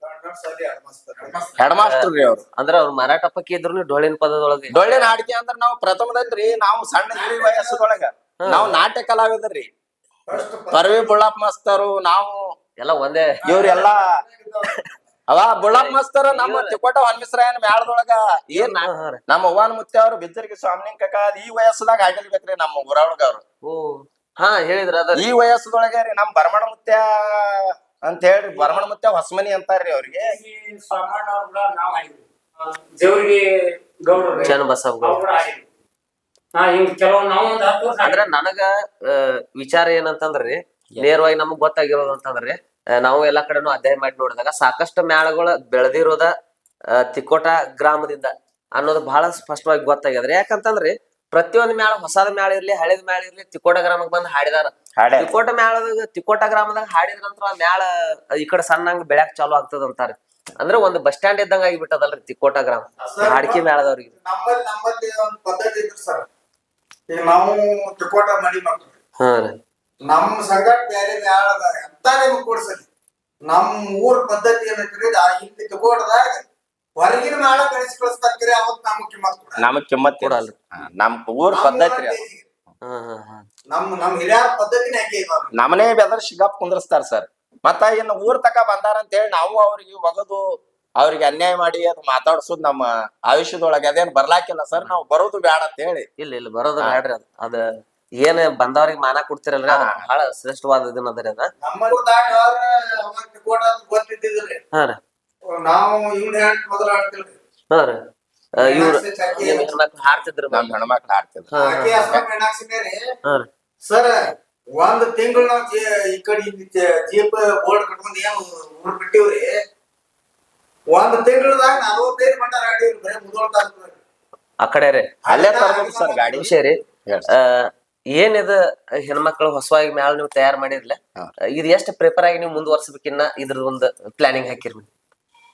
ಹೆಡ್ ಮಾಸ್ಟರ್ ರೀ ಅವ್ರು. ಅಂದ್ರ ಅವ್ರ ಮರಾಠ ಪಕ್ಕಿ ಇದ್ರು ಡೊಳ್ಳಿನ ಪದದೊಳಗೆ. ಡೊಳ್ಳಿನ ಹಾಡಿಕೆ ಅಂದ್ರ ನಾವು ಪ್ರಥಮದಲ್ರಿ ನಾವು ಸಣ್ಣ ಗುರಿ ವಯಸ್ಸದೊಳಗ. ನಾವು ನಾಟ್ಯ ಕಲಾವಿದರ್ರಿ ಪರ್ವಿ ಬುಳ್ಳಪ್ಪ ಮಸ್ತರು ನಾವು ಎಲ್ಲ ಒಂದೇ. ಇವ್ರೆಲ್ಲಾ ಅವ ಬುಳ್ಳಪ್ಪ ಮಸ್ತರು ನಮ್ಮ ತಿಕೋಟ ಹೊನ್ಮಿಸ್ರಾಯನ್ ಮ್ಯಾಳದೊಳಗ ಏನ್. ನಮ್ಮ ಅವ್ವನ ಮುತ್ತೆ ಅವ್ರು ಬಿದ್ದರಿಗೆ ಸ್ವಾಮಿನಿಂಗ್ ಕಕ್ಕ ಈ ವಯಸ್ಸದಾಗ ಆಗಿರ್ಬೇಕ್ರಿ ನಮ್ಮ ಊರೊಳಗ ಅವ್ರು. ಹಾ ಹೇಳಿದ್ರ ಅದ. ಈ ವಯಸ್ಸದೊಳಗೆ ರೀ ನಮ್ ಬರ್ಮಣ ಮುತ್ಯ ಅಂತ ಹೇಳ್ರಿ ಬರ್ಮಣ ಮುತ್ಯ ಹೊಸಮನಿ ಅಂತಾರ್ರಿ ಅವ್ರಿಗೆ. ಸಾಮಾನ್ಯ ಅವ್ರು ಅಂದ್ರ ನನಗ ವಿಚಾರ ಏನಂತಂದ್ರಿ ನೇರವಾಗಿ ನಮಗ್ ಗೊತ್ತಾಗಿರೋದು ಅಂತಂದ್ರಿ ನಾವು ಎಲ್ಲಾ ಕಡೆನೂ ಅಧ್ಯಯನ ಮಾಡಿ ನೋಡಿದಾಗ ಸಾಕಷ್ಟು ಮ್ಯಾಳಗಳು ಬೆಳೆದಿರೋದ ಆ, ತಿಕೋಟ ಗ್ರಾಮದಿಂದ ಅನ್ನೋದು ಬಹಳ ಸ್ಪಷ್ಟವಾಗಿ ಗೊತ್ತಾಗ್ಯದ್ರಿ ಯಾಕಂತಂದ್ರಿ ಪ್ರತಿಯೊಂದ್ ಮೇಳ ಹೊಸದ ಮೇಳ ಇರ್ಲಿ ಹಳೇದ ಮೇಳ ಇರ್ಲಿ ತಿಕೋಟ ಗ್ರಾಮಕ್ ಬಂದ್ ಹಾಡಿದಾರ. ತಿಕೋಟ ಮ್ಯಾಳದಾಗ ತಿಕೋಟ ಗ್ರಾಮದಾಗ ಹಾಡಿದ್ರಂತ್ರ ಮೇಳ ಈ ಕಡೆ ಸಣ್ಣಂಗ್ ಬೆಳ್ಯಾಕ್ ಚಾಲು ಆಗ್ತದ ಅಂತಾರೆ ಅಂದ್ರೆ ಒಂದು ಬಸ್ ಸ್ಟ್ಯಾಂಡ್ ಇದ್ದಂಗ ಆಗಿಬಿಟ್ಟದಲ್ರಿ ತಿಕೋಟ ಗ್ರಾಮ. ಹಾಡಿಕೆ ಮೇಳದವ್ರಿಗೆ ಈಗ ನಾವು ತಿಕೋಟ ಮಡಿ ಮಕ್ಕಳು ಹಾ ರೀ. ನಮ್ ಸಂಗಟ ಬೇರೆ ಮ್ಯಾಳ ಎಂತ ನಿಮ್ಗೆ ಕೊಡ್ಸಲಿ. ನಮ್ ಊರ್ ಪದ್ಧತಿ ಏನೈತ್ರಿ ಆ ಇಲ್ಲಿ ತಿಕೋಟದಾಗ ಹೊರಗಿನ ಮೇಳ ಕಳಿಸಿ ಕಳಿಸ್ತಾರ್ರಿ ಅವತ್ ನಮ್ ಕಿಮ್ಮತ್ ಕೊಡಲ್ಲ. ನಮಗ್ ಕಿಮ್ಮತ್ ಕೊಡಲ್ರಿ. ಕೊಡಲ್ರಿ ನಮ್ ಊರ್ ಪದ್ಧತಿ ರೀ ನಮ್ ನಮ್ ಹಿರಿಯರ ಪದ್ಧತಿನೇ ಇದಾವ್ರಿ ನಮನೇ ಬೆದರ್ ಶಿಗಪ್ ಕುಂದ್ರಸ್ತಾರ ಸರ್. ಮತ್ತ ಇನ್ನು ಊರ್ ತಕ ಬಂದಾರ ಅಂತ ಹೇಳಿ ನಾವು ಅವ್ರಿಗೆ ಒಗದು ಅವ್ರಿಗೆ ಅನ್ಯಾಯ ಮಾಡಿ ಅದು ಮಾತಾಡ್ಸೋದ್ ನಮ್ಮ ಆಯುಷ್ಯದೊಳಗೆ ಅದೇನ್ ಬರ್ಲಾಕಿಲ್ಲ ಸರ್ ನಾವು ಬರೋದು ಬೇಡ ಅಂತ ಹೇಳಿ. ಇಲ್ಲ ಇಲ್ಲ ಬರೋದು. ಬೇಡ್ರಿ ಅದ. ಅದ ಏನ್ ಬಂದವ್ರಿಗೆ ಮಾನ ಕೊಡ್ತಿರಲ್ರಿ? ಅದ ಬಹಳ ಶ್ರೇಷ್ಠವಾದ ಇದನ್ನ ಅದರಿ ಅದ. ಹಾ ರೀ. ನಾವು ಇವ್ನ ಹೇಳ್ ಮೊದಲು ಆಡ್ತಿಲ್ರಿ. ಹಾ ರೀ. ಆ, ಇವ್ರು ಚಾಕಿ? ಏನ್ ಹೆಣ್ಮಕ್ಳು ಹಾಡ್ತಿದ್ರು ನಮ್ ಹೆಣ್ಮಕ್ಳು ಆಡ್ತಿದ್ರು ಹಾ ಆಕೆ ಹಸ್ಬ ಹಾ. ರೀ. ಸರ್ ಒಂದ್ ತಿಂಗಳು ನಾವ್ ಈ ಕಡೆ ಜೀಪ್ ಬೋರ್ಡ್ ಕಟ್ಕೊಂಡ್ ಏನ್ ಊರ್ ಬಿಟ್ಟಿವ್ರಿ? ಒಂದ್ ತಿಂಗಳದಾಗ ನಲವತ್ತೈದು ಗಾಡಿ ಬರೀ ಮುದೋಳ್ ತಾಲೂಕ್ದಾಗ. ಆ ಕಡೆ ರೀ. ಅಲ್ಲೇ ತರ್ಬೇಕು ಸರ್ ಗಾಡಿ ವಿಷಯ ರೀ. ಆ, ಏನಿದ ಹೆಣ್ಮಕ್ಳು ಹೊಸವಾಗಿ ಮ್ಯಾಲ ನೀವು ತಯಾರು ಮಾಡಿರ್ಲ. ಇದು ಎಷ್ಟು ಪ್ರಿಪೇರ್ ಆಗಿ ನೀವು ಮುಂದುವರ್ಸಬೇಕಿನ್ನ ಇದ್ರ ಒಂದು ಪ್ಲಾನಿಂಗ್ ಹಾಕಿರಿ ನೀವು?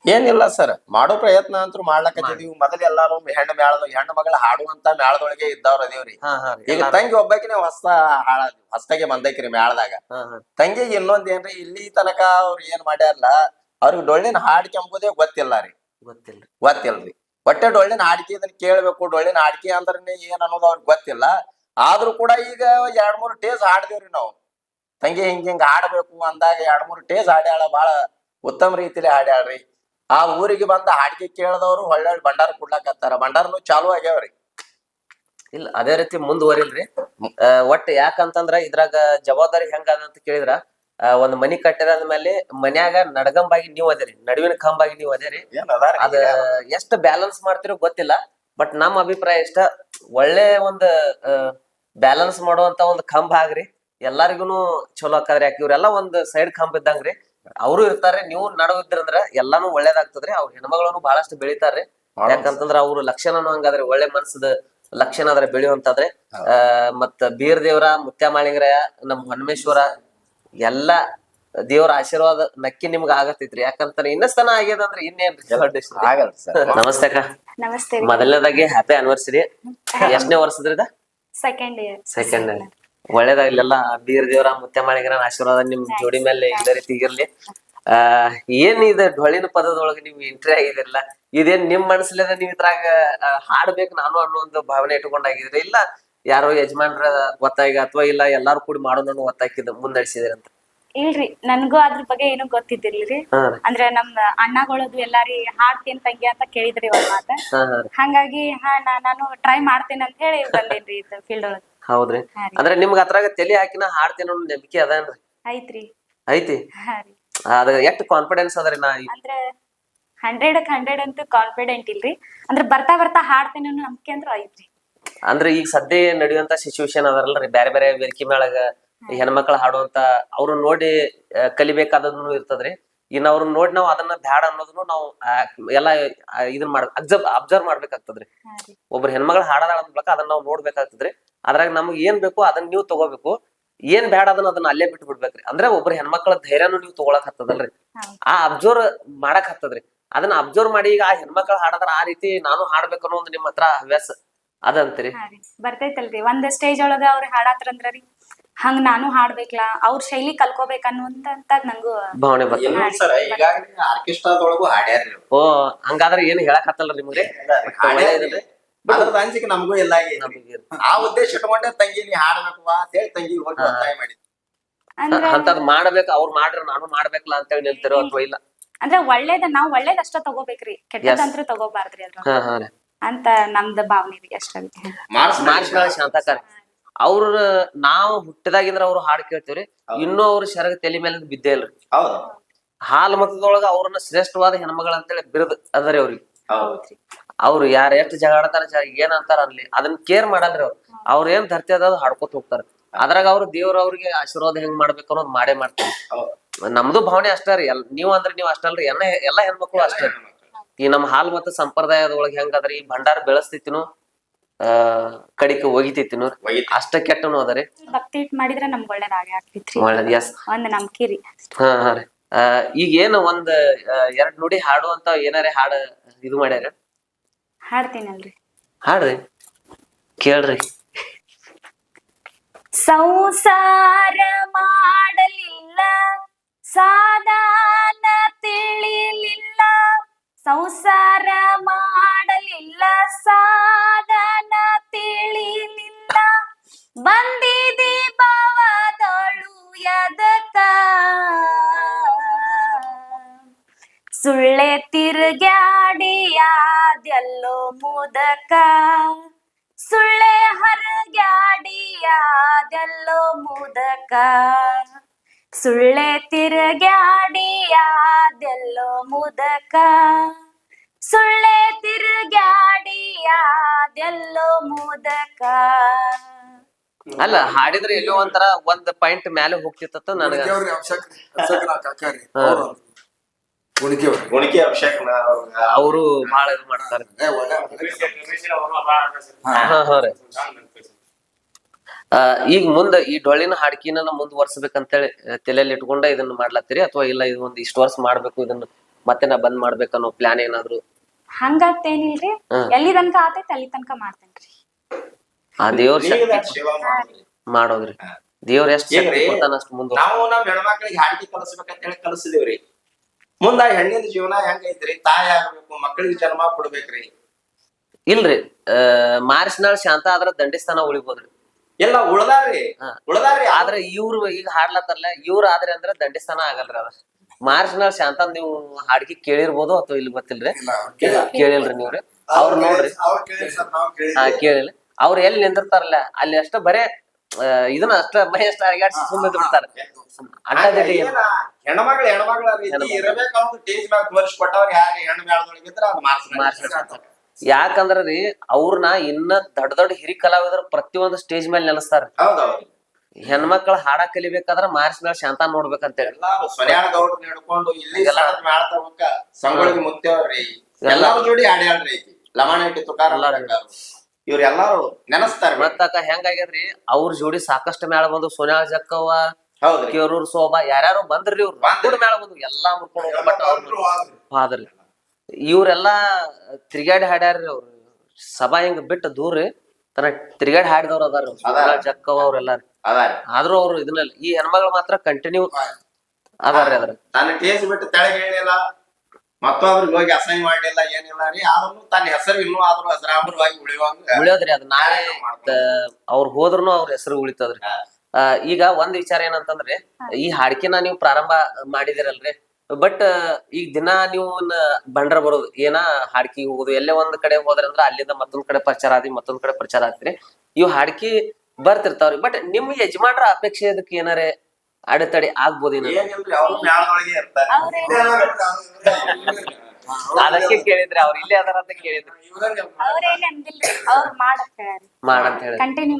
ಏನಿಲ್ಲ ಸರ್ ಮಾಡೋ ಪ್ರಯತ್ನ ಅಂತೂ ಮಾಡ್ಲಕತ್ತಿದೀವಿ. ಮೊದಲ ಎಲ್ಲಾರು ಹೆಣ್ಣು ಮ್ಯಾಳದ ಹೆಣ್ಣು ಮಗಳ ಹಾಡುವಂತ ಮ್ಯಾಳದೊಳಗೆ ಇದ್ದವ್ರ ಅದೇವ್ರಿ ಹಾ ಹಾ ರೀ. ಈಗ ತಂಗಿ ಒಬ್ಬಾಕಿನೇ ಹೊಸ ಹಾಳ ಹೊಸ್ತಾಗೆ ಬಂದೈಕ್ರಿ ಮ್ಯಾಳದಾಗ. ಹಾ ಹಾ. ತಂಗಿಗೆ ಇನ್ನೊಂದ್ ಏನ್ರಿ ಇಲ್ಲಿ ತನಕ ಅವ್ರು ಏನ್ ಮಾಡ್ಯಾರಲ್ಲ ಅವ್ರಿಗೆ ಡೊಳ್ಳಿನ ಹಾಡಿಕೆ ಗೊತ್ತಿಲ್ಲ ರೀ. ಗೊತ್ತಿಲ್ಲ. ಗೊತ್ತಿಲ್ರಿ. ಒಟ್ಟೆ ಡೊಳ್ಳಿನ ಹಾಡಿಕೆ ಇದನ್ನ ಕೇಳ್ಬೇಕು ಡೊಳ್ಳಿನ ಹಾಡಿಕೆ ಅಂದ್ರೆ ಏನ್ ಅನ್ನೋದು ಅವ್ರಿಗೆ ಗೊತ್ತಿಲ್ಲ. ಆದ್ರೂ ಕೂಡ ಈಗ ಎರಡ್ ಮೂರ್ ಟೇಸ್ ಹಾಡ್ದೇವ್ರಿ ನಾವು. ತಂಗಿ ಹಿಂಗ ಹಿಂಗ ಹಾಡ್ಬೇಕು ಅಂದಾಗ ಎರಡ್ ಮೂರ್ ಟೇಸ್ ಹಾಡ್ಯಾಳ ಬಾಳ ಉತ್ತಮ ರೀತಿಲಿ ಹಾಡ್ಯಾಳ್ರಿ. ಆ ಊರಿಗೆ ಬಂದ ಹಾಡಿಕೆ ಕೇಳದವ್ರು ಒಳ್ಳೆ ಭಂಡಾರ ಕೊಡ್ಲಾಕತ್ತಾರ. ಭಂಡಾರನು ಚಾಲು ಆಗ್ಯಾವ್ರಿ. ಇಲ್ಲ ಅದೇ ರೀತಿ ಮುಂದುವರಿಲ್ರಿ. ಅಹ್ ಒಟ್ಟ ಯಾಕಂತಂದ್ರ ಇದ್ರಾಗ ಜವಾಬ್ದಾರಿ ಹೆಂಗ ಅಂತ ಕೇಳಿದ್ರ. ಒಂದ್ ಮನಿ ಕಟ್ಟದ ಅಂದ್ಮೇಲೆ ಮನ್ಯಾಗ ನಡಗಂಬಾಗಿ ನೀವ್ ಅದೇರಿ ನಡುವಿನ ಕಂಬಾಗಿ ನೀವ್ ಅದೇರಿ ಅದ ಎಷ್ಟ್ ಬ್ಯಾಲೆನ್ಸ್ ಮಾಡ್ತಿರೋ ಗೊತ್ತಿಲ್ಲ ಬಟ್ ನಮ್ಮ ಅಭಿಪ್ರಾಯ ಇಷ್ಟ ಒಳ್ಳೆ ಒಂದ್ ಬ್ಯಾಲೆನ್ಸ್ ಮಾಡುವಂತ ಒಂದ್ ಕಂಬ ಆಗ್ರಿ. ಎಲ್ಲಾರಿಗೂನು ಚಲೋ ಆಕದ್ರಿ ಯಾಕೆ ಇವ್ರೆಲ್ಲ ಒಂದ್ ಸೈಡ್ ಕಂಬ ಇದ್ದಂಗ್ರಿ ಅವರು ಇರ್ತಾರೆ ನೀವು ನಡವಿದ್ರಂದ್ರ ಎಲ್ಲಾನು ಒಳ್ಳೇದಾಗ್ತದ್ರಿ. ಅವ್ರ ಹೆಣ್ಮಗಳನ್ನು ಬಹಳಷ್ಟು ಬೆಳಿತಾರ್ರಿ. ಯಾಕಂತಂದ್ರ ಅವ್ರ ಲಕ್ಷಣನು ಹಂಗಾದ್ರೆ ಒಳ್ಳೆ ಮನ್ಸದ ಲಕ್ಷಣ ಅದ್ರ ಬೆಳೆಯುವಂತಾದ್ರೆ. ಮತ್ತ ಬೀರ್ ದೇವ್ರ ಮುತ್ಯಮಾಳಿಂಗರಾಯ ನಮ್ ಹನುಮೇಶ್ವರ ಎಲ್ಲಾ ದೇವ್ರ ಆಶೀರ್ವಾದ ನಕ್ಕಿ ನಿಮ್ಗ ಆಗತೈತ್ರಿ ಯಾಕಂತಾರೆ ಇನ್ನಸ್ತನ ಆಗ್ಯದ ಅಂದ್ರೆ ಇನ್ನೇನ್ರಿ. ಆಗಲ್ಲ ಸರ್. ನಮಸ್ತೆ ಅಕ್ಕ. ನಮಸ್ತೆ ಮೊದಲನೇದಾಗಿ ಹ್ಯಾಪಿ ಆನಿವರ್ಸರಿ ಎಷ್ಟನೇ ವರ್ಷದ್ರಿ ಇದ? ಸೆಕೆಂಡ್ ಇಯರ್ ಸೆಕೆಂಡ್ ಒಳ್ಳೇದಾಗ್ಲೆಲ್ಲ. ಬೀರ್ ದೇವ್ರ ಮಾಡಿಗ್ರ ಆಶೀರ್ವಾದ ನಿಮ್ ಜೋಡಿ ಮೇಲೆ ಇದೇ ರೀತಿ ಇರ್ಲಿ. ಆ ಏನ್ ಇದು ಢೊಳಿನ ಪದದೊಳಗೆ ನೀವು ಎಂಟ್ರಿ ಆಗಿದಿರಲ್ಲ ಇದೇನ್ ನಿಮ್ ಮನಸ್ಸಲ್ಲದ ನೀವ್ ಇದ್ರಾಗ ಹಾಡ್ಬೇಕು ನಾನು ಅನ್ನೋ ಒಂದು ಭಾವನೆ ಇಟ್ಕೊಂಡಾಗಿದ್ರಿ ಇಲ್ಲ ಯಾರೋ ಯಜಮಾನ್ರ ಒತ್ತಾಯ ಅಥವಾ ಇಲ್ಲ ಎಲ್ಲಾರು ಕೂಡಿ ಮಾಡೋಣ ಒತ್ತಾಕಿದ ಅಂತ ಇಲ್ರಿ ನನ್ಗೂ ಅದ್ರ ಬಗ್ಗೆ ಏನು ಗೊತ್ತಿದ್ದಿಲ್ರಿ ಅಂದ್ರೆ ನಮ್ ಅಣ್ಣಗಳದು ಎಲ್ಲಾರಿ ಹಾಡ್ತೇನ್ ತಂಗಿ ಅಂತ ಕೇಳಿದ್ರಿ ಅವ್ರ ಮಾತ. ಹಂಗಾಗಿ ಹಾ ನಾನು ಟ್ರೈ ಮಾಡ್ತೇನೆ ಅಂತ ಹೇಳಿ ಬಂದೇನ್ರಿ ಫೀಲ್ಡ್ ಒಳಗೆ. ಹೌದ್ರಿ. ಅಂದ್ರೆ ನಿಮ್ಗ ಅದ್ರಾಗ ತಲಿ ಹಾಕಿನ ಹಾಡ್ತೇನೆ ಅನ್ನೋ ನಂಬಿಕೆ ಅದೇನ್ರಿ ಐತ್ರಿ. ಐತಿ? ಅದ ಎಷ್ಟ್ ಕಾನ್ಫಿಡೆನ್ಸ್ ಅದ್ರಿ ನಾ ಅಂದ್ರೆ ಹಂಡ್ರೆಡ್ ಹಂಡ್ರೆಡ್ ಅಂತೂ ಕಾನ್ಫಿಡೆಂಟ್ ಇಲ್ರಿ. ಅಂದ್ರೆ ಬರ್ತಾ ಬರ್ತಾ ಹಾಡ್ತೇನೆ ಅನ್ನೋ ನಂಬಿಕೆ ಅಂದ್ರೆ ಐತ್ರಿ. ಅಂದ್ರೆ ಈಗ ಸದ್ಯ ನಡೆಯುವಂತ ಸಿಚುವೇಶನ್ ಅದರಲ್ರಿ. ಬ್ಯಾರೆ ಬೇರೆ ವೇದಿಕೆ ಮೇಳಗ ಹೆಣ್ಮಕ್ಳು ಹಾಡುವಂತ ಅವ್ರು ನೋಡಿ ಆ, ಕಲಿಬೇಕಾದದ್ದು ಇರ್ತದ್ರಿ. ಇನ್ನ ಅವ್ರನ್ನ ನೋಡಿ ನಾವು ಅದನ್ನ ಬ್ಯಾಡ ಅನ್ನೋದನ್ನು ನಾವು ಎಲ್ಲ ಎಲ್ಲಾ ಆ, ಇದನ್ ಮಾಡ್ ಅಬ್ಸರ್ವ್ ಅಬ್ಸರ್ವ್ ಮಾಡ್ಬೇಕಾಗ್ತದ್ರಿ. ಒಬ್ರು ಹೆಣ್ಮಗಳು ಹಾಡದಾಳ ಮೂಲಕ ಅದನ್ನ ನಾವು ನೋಡ್ಬೇಕಾಗ್ತದ್ರಿ. ಅದ್ರಾಗ ನಮ್ಗೆ ಏನ್ ಬೇಕು ಅದನ್ನ ನೀವು ತಗೋಬೇಕು. ಏನ್ ಬ್ಯಾಡ ಅದನ್ನ ಅದನ್ನ ಅಲ್ಲೇ ಬಿಟ್ಟು ಬಿಡ್ಬೇಕ್ರಿ. ಅಂದ್ರೆ ಒಬ್ರು ಹೆಣ್ಮಕ್ಳ ಧೈರ್ಯನು ನೀವು ತಗೊಳಕ್ ಹತ್ತದಲ್ರಿ. ಆ ಅಬ್ಸರ್ವ್ ಮಾಡಕ್ ಹತ್ತದ್ರಿ. ಅದನ್ನ ಅಬ್ಸರ್ವ್ ಮಾಡಿ ಈಗ ಆ ಹೆಣ್ಮಕ್ಳು ಹಾಡದ್ರ ಆ ರೀತಿ ನಾನು ಹಾಡ್ಬೇಕು ಅನ್ನೋ ಒಂದು ನಿಮ್ಮ ಹತ್ರ ಹವ್ಯಾಸ ಅದಂತೀರಿ. ಬರ್ತೈತಲ್ರಿ. ಒಂದ್ ಸ್ಟೇಜ್ ಒಳಗ ಅವ್ರ ಹಾಡಾತ್ರಂದ್ರ ರೀ ಹಂಗ್ ನಾನು ಹಾಡ್ಬೇಕ್ಲಾ ಅವ್ರ ಶೈಲಿ ಕಲ್ಕೋಬೇಕ ಅನ್ನುವಂತ ನಂಗೂ ಭಾವನೆ ಬರ್ತದೆ. ಸರ್ ಈಗಾಗಲೇ ಆರ್ಕೆಸ್ಟ್ರಾದೊಳಗೂ ಹಾಡ್ಯಾರ್ರಿ ಅವ್ರು. ಓ ಹಂಗಾದ್ರೆ ಏನ್ ಹೇಳಕ್ ಹತ್ತಲ್ರಿ ನಿಮ್ಗೆ? ಹಾಡ್ಯಾರ್ರಿ. ಅದ್ರದ್ದು ಅಂಜಿಕೆ ನಮಗೂ ಎಲ್ಲ ಆಗೈತಿ. ಆ ಉದ್ದೇಶ ಇಟ್ಕೊಂಡೆ ತಂಗಿ ನೀ ಹಾಡ್ಬೇಕು ಅಂತ ಹೇಳಿ ತಂಗಿ ಹೋಗಿ ಒತ್ತಾಯ ಮಾಡಿದ್ರು ಅಂದ್ರ ಅಂತದ್ ಮಾಡ್ಬೇಕು ಅವ್ರು ಮಾಡ್ರ ನಾನು ಮಾಡ್ಬೇಕಲ್ಲ ಅಂತ ಹೇಳಿ ನಿಲ್ತಿರೋ ಅಥವಾ ಇಲ್ಲ? ಅಂದ್ರೆ ಒಳ್ಳೇದ ನಾವ್ ಒಳ್ಳೇದಷ್ಟ ಅಷ್ಟ ತಗೋಬೇಕ್ರಿ. ಕೆಟ್ಟದಂತ್ರ ತಗೋಬಾರ್ದ್ರಿ ಅದ್ರ ಹಾ ಹಾ ರೀ. ಅಂತ ನಮ್ದ ಭಾವನೆ ರೀ ಅಷ್ಟೇ ಶಾಂತಕಾರ. ಅವ್ರ ನಾವು ಹುಟ್ಟಿದಾಗಿಂದ್ರ ಅವ್ರು ಹಾಡ್ ಕೇಳ್ತೇವ್ರಿ. ಇನ್ನೂ ಅವ್ರ ಶರಗ ತಲೆ ಮೇಲೆ ಬಿದ್ದೇ ಇಲ್ರಿ. ಹೌದು. ಹಾಲ್ ಮತದೊಳಗ ಅವ್ರನ್ನ ಶ್ರೇಷ್ಠವಾದ ಹೆಣ್ಮಗಳ ಅಂತೇಳಿ ಬಿರದ್ ಅದರಿ ಅವ್ರಿಗೆ. ಹೌದು. ಅವ್ರು ಯಾರ ಎಷ್ಟು ಜಗಾಡತಾರ ಜ- ಏನ್ ಅಂತಾರ ಅನ್ಲಿ ಅದನ್ನ ಕೇರ್ ಮಾಡಲ್ರಿ ಅವ್ರು. ಅವ್ರ ಏನ್ ಧರ್ತಿ ಅದ ಹಾಡ್ಕೊತ ಹೋಗ್ತಾರ. ಅದ್ರಾಗ ಅವ್ರು ದೇವ್ರ ಅವ್ರಿಗೆ ಆಶೀರ್ವಾದ ಹೆಂಗ್ ಮಾಡ್ಬೇಕು ಅನ್ನೋದು ಮಾಡೇ ಮಾಡ್ತಾರೆ. ಹೌದು. ನಮ್ದು ಭಾವನೆ ಅಷ್ಟೇ ರೀ ಎಲ್ ನೀವ್ ಅಂದ್ರೆ ನೀವ್ ಅಷ್ಟಲ್ರಿ ಎಲ್ಲ ಎಲ್ಲಾ ಹೆಣ್ಮಕ್ಳು ಅಷ್ಟೇ. ಈ ನಮ್ಮ ಹಾಲ್ ಮತ್ತು ಸಂಪ್ರದಾಯದೊಳಗೆ ಹೆಂಗದ್ರಿ? ಈ ಭಂಡಾರ ಬೆಳೆಸ್ತಿತ್ತು ಆ ಕಡಿಕೆ ಒಗಿತಿತ್ತಿನು. ಒಗಿತಿ. ಅಷ್ಟ ಕೆಟ್ಟನು ಅದರಿ. ಭಕ್ತಿ ಮಾಡಿದ್ರೆ ನಮ್ಗೆ ನಮ್ಗ್ ಒಳ್ಳೇದಾಗೆ ಆಗ್ತೈತ್ರಿ. ಒಳ್ಳೇದ್ ಎಸ್ ಒಂದ್ ನಂಬಿಕೆ ರೀ. ಹಾ ಹಾ ರೀ. ಆ, ಈಗ ಏನು ಒಂದ್ ಆ, ಎರಡ್ ನುಡಿ ಹಾಡು ಅಂತ ಏನಾರೇ ಹಾಡ ಇದು ಮಾಡ್ಯಾರ? ಹಾಡ್ತೀನಲ್ರಿ. ಹಾಡ್ರಿ. ಕೇಳ್ರಿ. ಸಂಸಾರ ಮಾಡಲಿಲ್ಲ ಸಾಧಾನ ತಿಳಿಲಿಲ್ಲ. ಸಂಸಾರ ಮಾಡಲಿಲ್ಲ ಸಾಧನ ತಿಳಿಲಿಲ್ಲ ಬಂದಿದೆ ಬಾವದಳು ಯದಕ? ಸುಳ್ಳೆ ತಿರುಗ್ಯಾಡಿಯಾದ್ಯಲ್ಲೋ ಮುದಕ? ಸುಳ್ಳೆ ಹರಗ್ಯಾಡಿಯಾದೆಲ್ಲೋ ಮುದಕ? ಸುಳ್ಳೆ ತಿರುಗ್ಯಾಡಿಯಾದೆಲ್ಲೋ ಮುದಕ. ಸುಳ್ಳೆ ತಿರುಗ್ಯಾಡಿಯಾದೆಲ್ಲೋ ಮುದಕ. ಅಲ್ಲ ಹಾಡಿದ್ರೆ ಎಲ್ಲೋ ಒಂಥರ ಒಂದ್ ಪಾಯಿಂಟ್ ಮೇಲೆ ಹೋಗ್ತಿತ್ತ ನನಗ ಗುಣಿಕೆಯವ್ರಿ ಅಭಿಷೇಕ್ ಅಭಿಷೇಕ್ ನಾ ಕಾಕಾರಿ ಹಾ. ಅವ್ರು ಗುಣಿಕೆಯವ್ರಿ ಗುಣಿಕೆ ಅಭಿಷೇಕ್ ಅವರು ಬಹಳ ಇದು ಮಾಡ್ತಾರೆ. ಏ ಒಳ್ಳೆ ಹಾ ಹಾ ರೀ. ಆ, ಈಗ ಮುಂದೆ ಈ ಡೊಳ್ಳಿನ ಹಾಡ್ಕಿನ ಮುಂದುವರ್ಸ್ಬೇಕಂತೇಳಿ ತಲೆಯಲ್ಲಿ ಇಟ್ಕೊಂಡ ಇದನ್ನ ಮಾಡ್ಲತ್ತೀರಿ? ಅಥವಾ ಇಲ್ಲ ಇದು ಒಂದ್ ಇಷ್ಟು ವರ್ಷ ಮಾಡ್ಬೇಕು ಇದನ್ನ ಮತ್ತೆ ನಾ ಬಂದ್ ಮಾಡ್ಬೇಕನ್ನೋ ಪ್ಲಾನ್ ಏನಾದ್ರು? ಹಂಗತ್ತೇನಿಲ್ರಿ ಹ್ಮ್. ಎಲ್ಲಿ ತನಕ ಆತೈತಿ ಅಲ್ಲಿ ತನಕ ಮಾಡ್ತೇನ್ರಿ. ಆ ದೇವ್ರ ಶಕ್ತಿ ಮಾಡೋದ್ರಿ. ದೇವ್ರ ಎಷ್ಟು ಶಕ್ತಿ ಕೊಡ್ತಾನ ಅಷ್ಟು ಮುಂದೆ ನಾವು ನಮ್ ಹೆಣ್ಮಕ್ಳಿಗೆ ಹಾಡಿಗೆ ಕಲಿಸ್ಬೇಕಂತ ಹೇಳಿ ಕಲಿಸಿದೇವ್ರಿ. ಮುಂದ ಹೆಣ್ಣಿನ ಜೀವನ ಹೆಂಗೈತ್ರಿ ತಾಯಿ ಆಗ್ಬೇಕು ಮಕ್ಕಳಿಗೆ ಜನ್ಮ ಕೊಡ್ಬೇಕ್ರಿ. ಇಲ್ರಿ ಆ ಮಾರ್ಚ್ನಾಳ್ ಶಾಂತ ಆದ್ರ ದಂಡಿಸ್ತಾನ ಉಳಿಬೋದ್ರಿ. ಎಲ್ಲ ಉಳದಾರ್ರಿ ಉಳದಾರ್ರಿ. ಆದ್ರೆ ಇವ್ರು ಈಗ ಹಾಡ್ಲತ್ತಾರಲ್ಲ ಇವ್ರ ಆದ್ರೆ ಅಂದ್ರೆ ದಂಡಿಸ್ತಾನ ಆಗಲ್ರಿ ಅದ. ಮಾರ್ಚ್ನಾಳ್ ಶಾಂತ ನೀವು ಹಾಡ್ಗಿ ಕೇಳಿರ್ಬೋದು ಅಥವಾ ಇಲ್ಲಿ ಗೊತ್ತಿಲ್ರಿ? ಕೇಳಿಲ್ರಿ ನೀವ್ರಿ? ಅವ್ರ ನೋಡ್ರಿ. ಹಾ ಕೇಳಿಲ್ಲ. ಅವ್ರ ಎಲ್ಲಿ ನಿಂದಿರ್ತಾರಲ್ಲ ಅಲ್ಲಿ ಅಷ್ಟ ಬರೇ ಇದನ್ನ ಅಷ್ಟ ಮೈ ಅಷ್ಟ ಅರಗಾಡ್ಸಿ ಸುಮ್ಮನೆ ಬಿಡ್ತಾರ ಅಡ್ಡಾದಿಡ್ಡಿ ಹೆಣ್ಮಗಳು ಹೆಣ್ಮಗಳ ರೀತಿ ಇರಬೇಕು ಇರಬೇಕಂತ ಸ್ಟೇಜ್ ಮ್ಯಾಗ ತೋರಿಸ್ಕೊಟ್ಟವ್ರು ಯಾರು ಹೆಣ್ಣು ಮೇಳದೊಳಗಿದ್ರ ಅದು ಶಾಂತ. ಯಾಕಂದ್ರ ರೀ ಅವ್ರನ್ನ ಇನ್ನ ದೊಡ್ಡ ದೊಡ್ಡ ಹಿರಿ ಕಲಾವಿದ್ರ ಪ್ರತಿಯೊಂದು ಸ್ಟೇಜ್ ಮೇಲೆ ನೆಲೆಸ್ತಾರ ಹೆಣ್ಮಕ್ಳ ಹಾಡ ಕಲಿಬೇಕಾದ್ರ ಮೇಲೆ ಶಾಂತ ನೋಡ್ಬೇಕಂತ ಹೇಳಿ ಎಲ್ಲಾರು ಜೋಡಿ ಲಮಾಣ ತುಕಾರ ಇವ್ರ ಎಲ್ಲಾರು ನೆನಸ್ತಾರ ಮತ್ತ ಹೆಂಗಾಗ್ಯದ್ರಿ ಅವ್ರ ಜೋಡಿ ಸಾಕಷ್ಟು ಮೇಳ ಬಂದು ಸೋನ್ಯಾಳ ಜಕ್ಕವ್ವ ಕೇರೂರ್ ಶೋಭಾ ಯಾರ್ಯಾರು ಬಂದ್ರಿ ಇವ್ರು. ಬಂದ್ರಿ. ಮೇಳ ಬಂದು ಎಲ್ಲಾ ಮುರ್ಕೊಂಡು ಹೋಗ್ರಿ. ಇವ್ರೆಲ್ಲಾ ತಿರ್ಗಾಡಿ ಹಾಡ್ಯಾರ್ರಿ ಅವ್ರು. ಸಭಾ ಹಿಂಗ ಬಿಟ್ಟು ದೂರ್ರಿ ತನ್ನ ತಿರ್ಗಾಡಿ ಹಾಡಿದವ್ರು ಅದಾರ ಅದಾರ. ಜಕ್ಕವ ಅವ್ರೆಲ್ಲ ಅದಾರಿ ಆದ್ರೂ ಅವ್ರು ಇದನ್ನ ಈ ಹೆಣ್ಮಗಳು ಮಾತ್ರ ಕಂಟಿನ್ಯೂ ಅದಾರ ಅದ್ರ ತನ್ನ ಟೇಸ್ ಬಿಟ್ಟು ತೆಳಗೆ ಹೇಳಿಲ್ಲ ಮತ್ತೊಬ್ರಿಗೆ ಹೋಗಿ ಅಸಹ್ಯ ಮಾಡ್ಲಿಲ್ಲ ಏನಿಲ್ಲ ರೀ ಆದ್ರೂ ತನ್ನ ಹೆಸರು ಇನ್ನೂ ಆದ್ರೂ ಅಜರಾಮರವಾಗಿ ಉಳಿಯುವಂಗ ಉಳಿಯೋದ್ರಿ ಅದ್ ನಾಳೆ ಅವ್ರು ಹೋದ್ರು ಅವ್ರ ಹೆಸರು ಉಳಿತದ್ರಿ. ಆ, ಈಗ ಒಂದ್ ವಿಚಾರ ಏನಂತಂದ್ರೆ ಈ ಹಾಡ್ಕಿನ ನೀವು ಪ್ರಾರಂಭ ಮಾಡಿದಿರಲ್ರಿ. ಬಟ್ ಈಗ ದಿನ ನೀವು ಬಂಡ್ರ ಬರೋದು ಏನ ಹಾಡ್ಕಿ ಹೋಗುದು ಎಲ್ಲೇ ಒಂದ್ ಕಡೆ ಹೋದ್ರೆ ಅಂದ್ರೆ ಅಲ್ಲಿಂದ ಮತ್ತೊಂದ್ ಕಡೆ ಪ್ರಚಾರ ಆದಿ ಮತ್ತೊಂದ್ ಕಡೆ ಪ್ರಚಾರ ಆಗ್ತೀರಿ ಇವ್ ಹಾಡ್ಕಿ ಬರ್ತಿರ್ತಾವ್ರಿ. ಬಟ್ ನಿಮ್ ಯಜಮಾನ್ರ ಅಪೇಕ್ಷೆ ಅದಕ್ಕೆ ಏನಾರೆ ಅಡೆತಡೆ ಆಗ್ಬೋದೇನ ಅದಕ್ಕೆ ಕೇಳಿದ್ರಿ ಅವ್ರ ಇಲ್ಲೇ ಅದಾರ ಅಂತ ಕೇಳಿದ್ರು. ಅವ್ರೇನ್ ಅಂದಿಲ್ರಿ ಅವ್ರ್ ಮಾಡತ್ ಹೇಳಿ. ಕಂಟಿನ್ಯೂ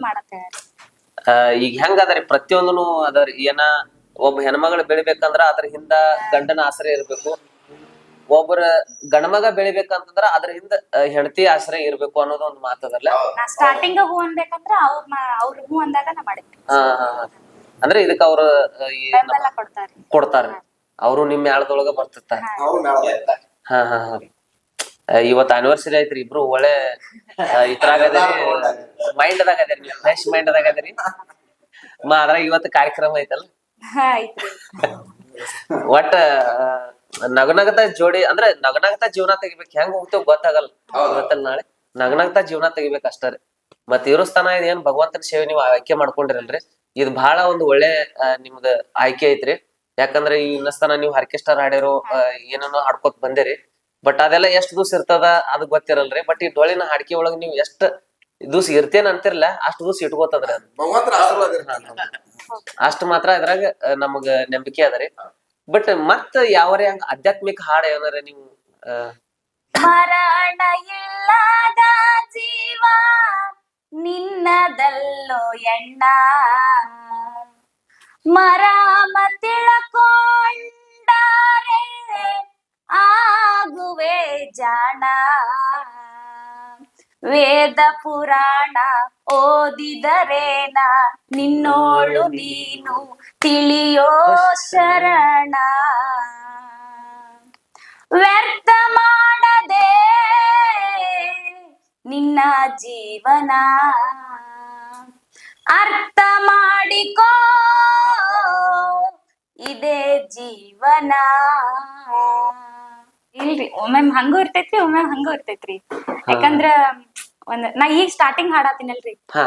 ಈಗ ಹೆಂಗ ಅದರಿ? ಪ್ರತಿಯೊಂದನು ಅದಾರಿ ಏನ ಒಬ್ಬ ಹೆಣ್ಮಗಳು ಬೆಳಿಬೇಕಂದ್ರ ಅದ್ರ ಹಿಂದ ಗಂಡನ ಆಶ್ರಯ ಇರ್ಬೇಕು. ಒಬ್ಬರ ಗಂಡ್ಮಗ ಬೆಳಿಬೇಕಂತಂದ್ರ ಅದ್ರ ಹಿಂದ ಹೆಂಡತಿ ಆಶ್ರಯ ಇರ್ಬೇಕು ಅನ್ನೋದು ಒಂದು ಮಾತದಲ್ಲ ಸ್ಟಾರ್ಟಿಂಗ್ ಹೂ ಅನ್ಬೇಕಂದ್ರ ಅವ್ರ ಅವ್ರ ಹೂ ಅಂದಾಗ ನಾ ಮಾಡಿದ್ವಿ ಹಾ ಹಾ ಹಾ. ಅಂದ್ರೆ ಇದಕ್ಕ ಅವ್ರ ಕೊಡ್ತಾರೆ ಈ ನಮ್ಮ- ಬೆಂಬಲ ಕೊಡ್ತಾರಿ. ಕೊಡ್ತಾರ ಅವರು ನಿಮ್ ಯಾಳದೊಳಗ ಬರ್ತಿರ್ತಾರ. ಅವ್ರು ಇರ್ತಾರೆ ಹಾ ಹಾ ಹಾ. ಆ, ಇವತ್ ಆನಿವರ್ಸರಿ ಐತ್ರಿ ಇಬ್ರು ಒಳ್ಳೆ ಆ, ಇದ್ರಾಗ ಮೈಂಡ್ ದಾಗ ಅದೇರಿ ಫ್ರೆಶ್ ಮೈಂಡ್ ದಾಗ ಅದೇರಿ. ಮಾ ಅದ್ರಾಗ ಇವತ್ತು ಕಾರ್ಯಕ್ರಮ ಐತಲ್ಲ. ಒಟ್ಟ ನಗನಗತ ಜೋಡಿ ಅಂದ್ರೆ ನಗನಗತ ಜೀವನ ತೆಗಿಬೇಕು ಹೆಂಗ್ ಹೋಗ್ತೇವ್ ಗೊತ್ತಾಗಲ್ಲ. ಗೊತ್ತಲ್ಲ ನಾಳೆ ನಗನಗತ ಜೀವನ ತೆಗಿಬೇಕು ಅಷ್ಟೇ ಮತ್ ಇರೋ ಸ್ಥಾನ ಇದ್ ಏನ್ ಭಗವಂತನ ಸೇವೆ ನೀವು ಆಯ್ಕೆ ಮಾಡ್ಕೊಂಡಿರಲ್ರಿ. ಇದು ಬಹಳ ಒಂದು ಒಳ್ಳೆ ಆ, ನಿಮ್ದ ಆಯ್ಕೆ ಐತ್ರಿ. ಯಾಕಂದ್ರೆ ಈ ಸ್ಥಾನ ನೀವು ಆರ್ಕೆಸ್ಟ್ರಾ ಹಾಡಿರೋ ಏನೇನೋ ಹಾಡ್ಕೊತ ಬಂದಿರಿ. ಬಟ್ ಅದೆಲ್ಲ ಎಷ್ಟ್ ದಿವ್ಸ ಇರ್ತದ ಅದ್ ಗೊತ್ತಿರಲ್ರಿ. ಬಟ್ ಈ ಡೊಳಿನ ಹಾಡಿಕೆ ಒಳಗ್ ನೀವು ಎಷ್ಟ್ ದಿವ್ಸ ಇರ್ತೇನೆ ಅಂತಿರ್ಲ ಅಷ್ಟ್ ದಿವ್ಸ ಇಟ್ಕೋತದ್ರಿ ಆಶೀರ್ವಾದ ಮಾತ್ರ ಅದ್ರಾಗ ನಮಗ ನಂಬಿಕೆ ಅದರಿ ಬಟ್ ಮತ್ತ ಯಾವರೇ ಹಂಗ ಆಧ್ಯಾತ್ಮಿಕ ಹಾಡ ಏನಾರ ನೀವು ಆ, ಮರಣ ಇಲ್ಲದ ಜೀವ ನಿನ್ನದಲ್ಲೋ ಎಣ್ಣ. ಮರಾಮ ತಿಳಕೊಂಡಾರೆ ಆಗುವೆ ಜಾಣ. ವೇದ ಪುರಾಣ ಓದಿದರೇನ? ನಿನ್ನೋಳು ನೀನು ತಿಳಿಯೋ ಶರಣ. ವ್ಯರ್ಥ ಮಾಡದೆ ನಿನ್ನ ಜೀವನ. ಅರ್ಥ ಮಾಡಿಕೋ ಇದೇ ಜೀವನ. ಇಲ್ರಿ ಒಮ್ಮೆ ಹಂಗೂ ಇರ್ತೈತ್ರಿ ಒಮ್ಮೆ ಹಂಗೂ ಇರ್ತೈತ್ರಿ. ಯಾಕಂದ್ರ ಒಂದ್ ನಾ ಈಗ ಸ್ಟಾರ್ಟಿಂಗ್ ಹಾಡಾತೀನಲ್ರಿ. ಹಾ.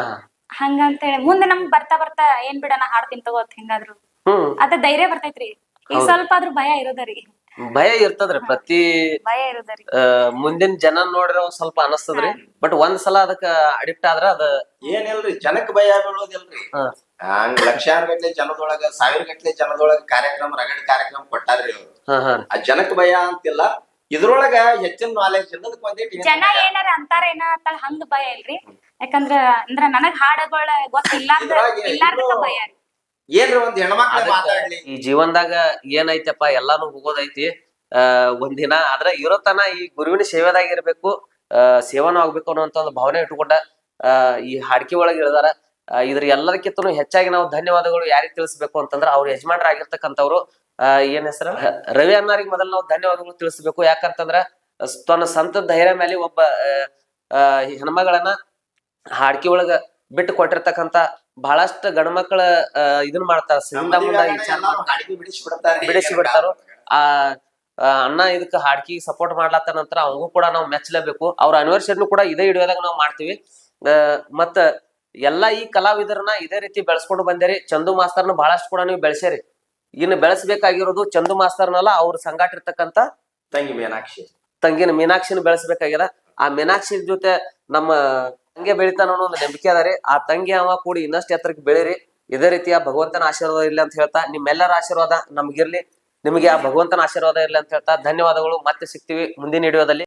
ಹಂಗಂತೇಳಿ ಮುಂದೆ ನಮ್ಗ್ ಬರ್ತಾ ಬರ್ತಾ ಏನ್ ಬಿಡ ನಾ ಹಾಡ್ತೀನಿ ತಗೋತ್ ಹಿಂಗಾದ್ರು. ಅದ ಧೈರ್ಯ ಬರ್ತೈತ್ರಿ. ಈಗ ಸ್ವಲ್ಪ ಆದ್ರೂ ಭಯ ಇರೋದರಿ ಭಯ ಇರ್ತದ್ರಿ ಪ್ರತಿ ಭಯ ಇರೋದರಿ ಮುಂದಿನ ಜನ ನೋಡ್ರಿ ಒಂದ್ ಸ್ವಲ್ಪ ಅನಸ್ತದ್ರಿ. ಬಟ್ ಒಂದ್ ಸಲ ಅದಕ್ಕ ಅಡಿಕ್ಟ್ ಆದ್ರ ಅದ ಏನಿಲ್ರಿ ಜನಕ್ ಭಯ ಬೀಳೋದಿಲ್ರಿ. ಹಾ. ಹಂಗ ಲಕ್ಷಾಂತರ ಗಟ್ಲೆ ಜನದೊಳಗ ಸಾವಿರ ಗಟ್ಲೆ ಜನದೊಳಗ ಕಾರ್ಯಕ್ರಮ ರಗಡ್ ಕಾರ್ಯಕ್ರಮ ಕೊಟ್ಟಾರ್ರಿ ಅವ್ರು. ಹಾ ಹಾ. ಆ ಜನಕ್ ಭಯ ಅಂತಿಲ್ಲ. ಇದ್ರೊಳಗ ಹೆಚ್ಚಿನ ನಾಲೆಜ್ ಏನ್ ಜನ ಏನಾರ ಅಂತಾರೇನ ಅಂತ ಹಂಗ ಭಯ ಇಲ್ರಿ. ಯಾಕಂದ್ರ ಅಂದ್ರ ನನಗ್ ಹಾಡಗಳ ಗೊತ್ತಿಲ್ಲ ಭಯ ರೀ. ಏನ್ರಿ ಒಂದ್ ಹೆಣ್ಮಕ್ಳ ಮಾತಾಡ್ಲಿ? ಈ ಜೀವನದಾಗ ಏನೈತಪ್ಪ ಎಲ್ಲಾನು ಹೋಗೋದೈತಿ. ಆ ಒಂದಿನ ಆದ್ರ ಇರೋತನ ಈ ಗುರುವಿನ ಸೇವೆದಾಗ ಇರ್ಬೇಕು ಆ ಸೇವನ ಆಗ್ಬೇಕು ಅನ್ನೋಂತ ಒಂದು ಭಾವನೆ ಇಟ್ಕೊಂಡ ಆ ಈ ಹಾಡ್ಕಿ ಒಳಗೆ ಇಳಿದಾರ. ಇದ್ರ ಎಲ್ಲದಕ್ಕಿಂತ ಹೆಚ್ಚಾಗಿ ನಾವು ಧನ್ಯವಾದಗಳು ಯಾರಿಗ್ ತಿಳಿಸ್ಬೇಕು ಅಂತಂದ್ರ ಅವ್ರ ಯಜಮಾನರಾಗಿರ್ತಕ್ಕಂಥವ್ರು. ಆ ಏನ್ ಹೆಸರು? ರವಿ ಅನ್ನಾರಿಗೆ ಮೊದಲು ನಾವು ಧನ್ಯವಾದಗಳು ತಿಳಿಸ್ಬೇಕು. ಯಾಕಂತಂದ್ರ ತನ್ನ ಸಂತ ಧೈರ್ಯ ಮೇಲೆ ಒಬ್ಬ ಹೆಣ್ಮಗಳನ್ನ ಹಾಡ್ಕಿ ಒಳಗ ಬಿಟ್ಟು ಕೊಟ್ಟಿರ್ತಕ್ಕಂತ ಬಹಳಷ್ಟು ಗಂಡ್ಮಕ್ಳ ಇದನ್ನ ಇದನ್ ಮಾಡ್ತಾರ ಮುಂದ ವಿಚಾರ. ಅಡಿಗೆ ಬಿಡಿಸಿ ಬಿಡ್ತಾರೆ. ಆ ಅಣ್ಣ ಇದಕ್ಕೆ ಹಾಡ್ಕಿ ಸಪೋರ್ಟ್ ಮಾಡ್ಲತ್ತ ನಂತರ ಅವಂಗೂ ಕೂಡ ನಾವು ಮೆಚ್ಚಲೇಬೇಕು. ಅವ್ರ ಅನಿವರ್ಸರಿನೂ ಕೂಡ ಇದೇ ಹಿಡಿಯೋದಾಗ ನಾವು ಮಾಡ್ತೀವಿ. ಮತ್ತ ಎಲ್ಲಾ ಈ ಕಲಾವಿದರನ್ನ ಇದೇ ರೀತಿ ಬೆಳೆಸ್ಕೊಂಡು ಬಂದೇರಿ. ಚಂದು ಮಾಸ್ತರ್ನ ಬಹಳಷ್ಟು ಕೂಡ ನೀವು ಬೆಳೆಸೇರಿ ಇನ್ನು ಬೆಳೆಸಬೇಕಾಗಿರೋದು ಚಂದು ಮಾಸ್ತರ್ನಲ್ಲ ಅವ್ರ ಸಂಗಾಟ ಇರ್ತಕ್ಕಂತ ತಂಗಿ ಮೀನಾಕ್ಷಿ. ತಂಗಿನ ಮೀನಾಕ್ಷಿನ ಬೆಳೆಸಬೇಕಾಗಿದೆ ಆ ಮೀನಾಕ್ಷಿ ಜೊತೆ ನಮ್ಮ ತಂಗಿ ಬೆಳಿತಾನ ಒಂದು ನಂಬಿಕೆ ಅದ ರೀ. ಆ ತಂಗಿ ಅವ ಕೂಡಿ ಇನ್ನಷ್ಟು ಎತ್ತರಕ್ಕೆ ಬೆಳೀರಿ. ಇದೇ ರೀತಿಯ ಭಗವಂತನ ಆಶೀರ್ವಾದ ಇರಲಿ ಅಂತ ಹೇಳ್ತಾ, ನಿಮ್ಮೆಲ್ಲರ ಆಶೀರ್ವಾದ ನಮ್ಗಿರ್ಲಿ. ನಿಮಗೆ ಆ ಭಗವಂತನ ಆಶೀರ್ವಾದ ಇರಲಿ ಅಂತ ಹೇಳ್ತಾ ಧನ್ಯವಾದಗಳು. ಮತ್ತೆ ಸಿಗ್ತೀವಿ ಮುಂದಿನ ವಿಡಿಯೋದಲ್ಲಿ.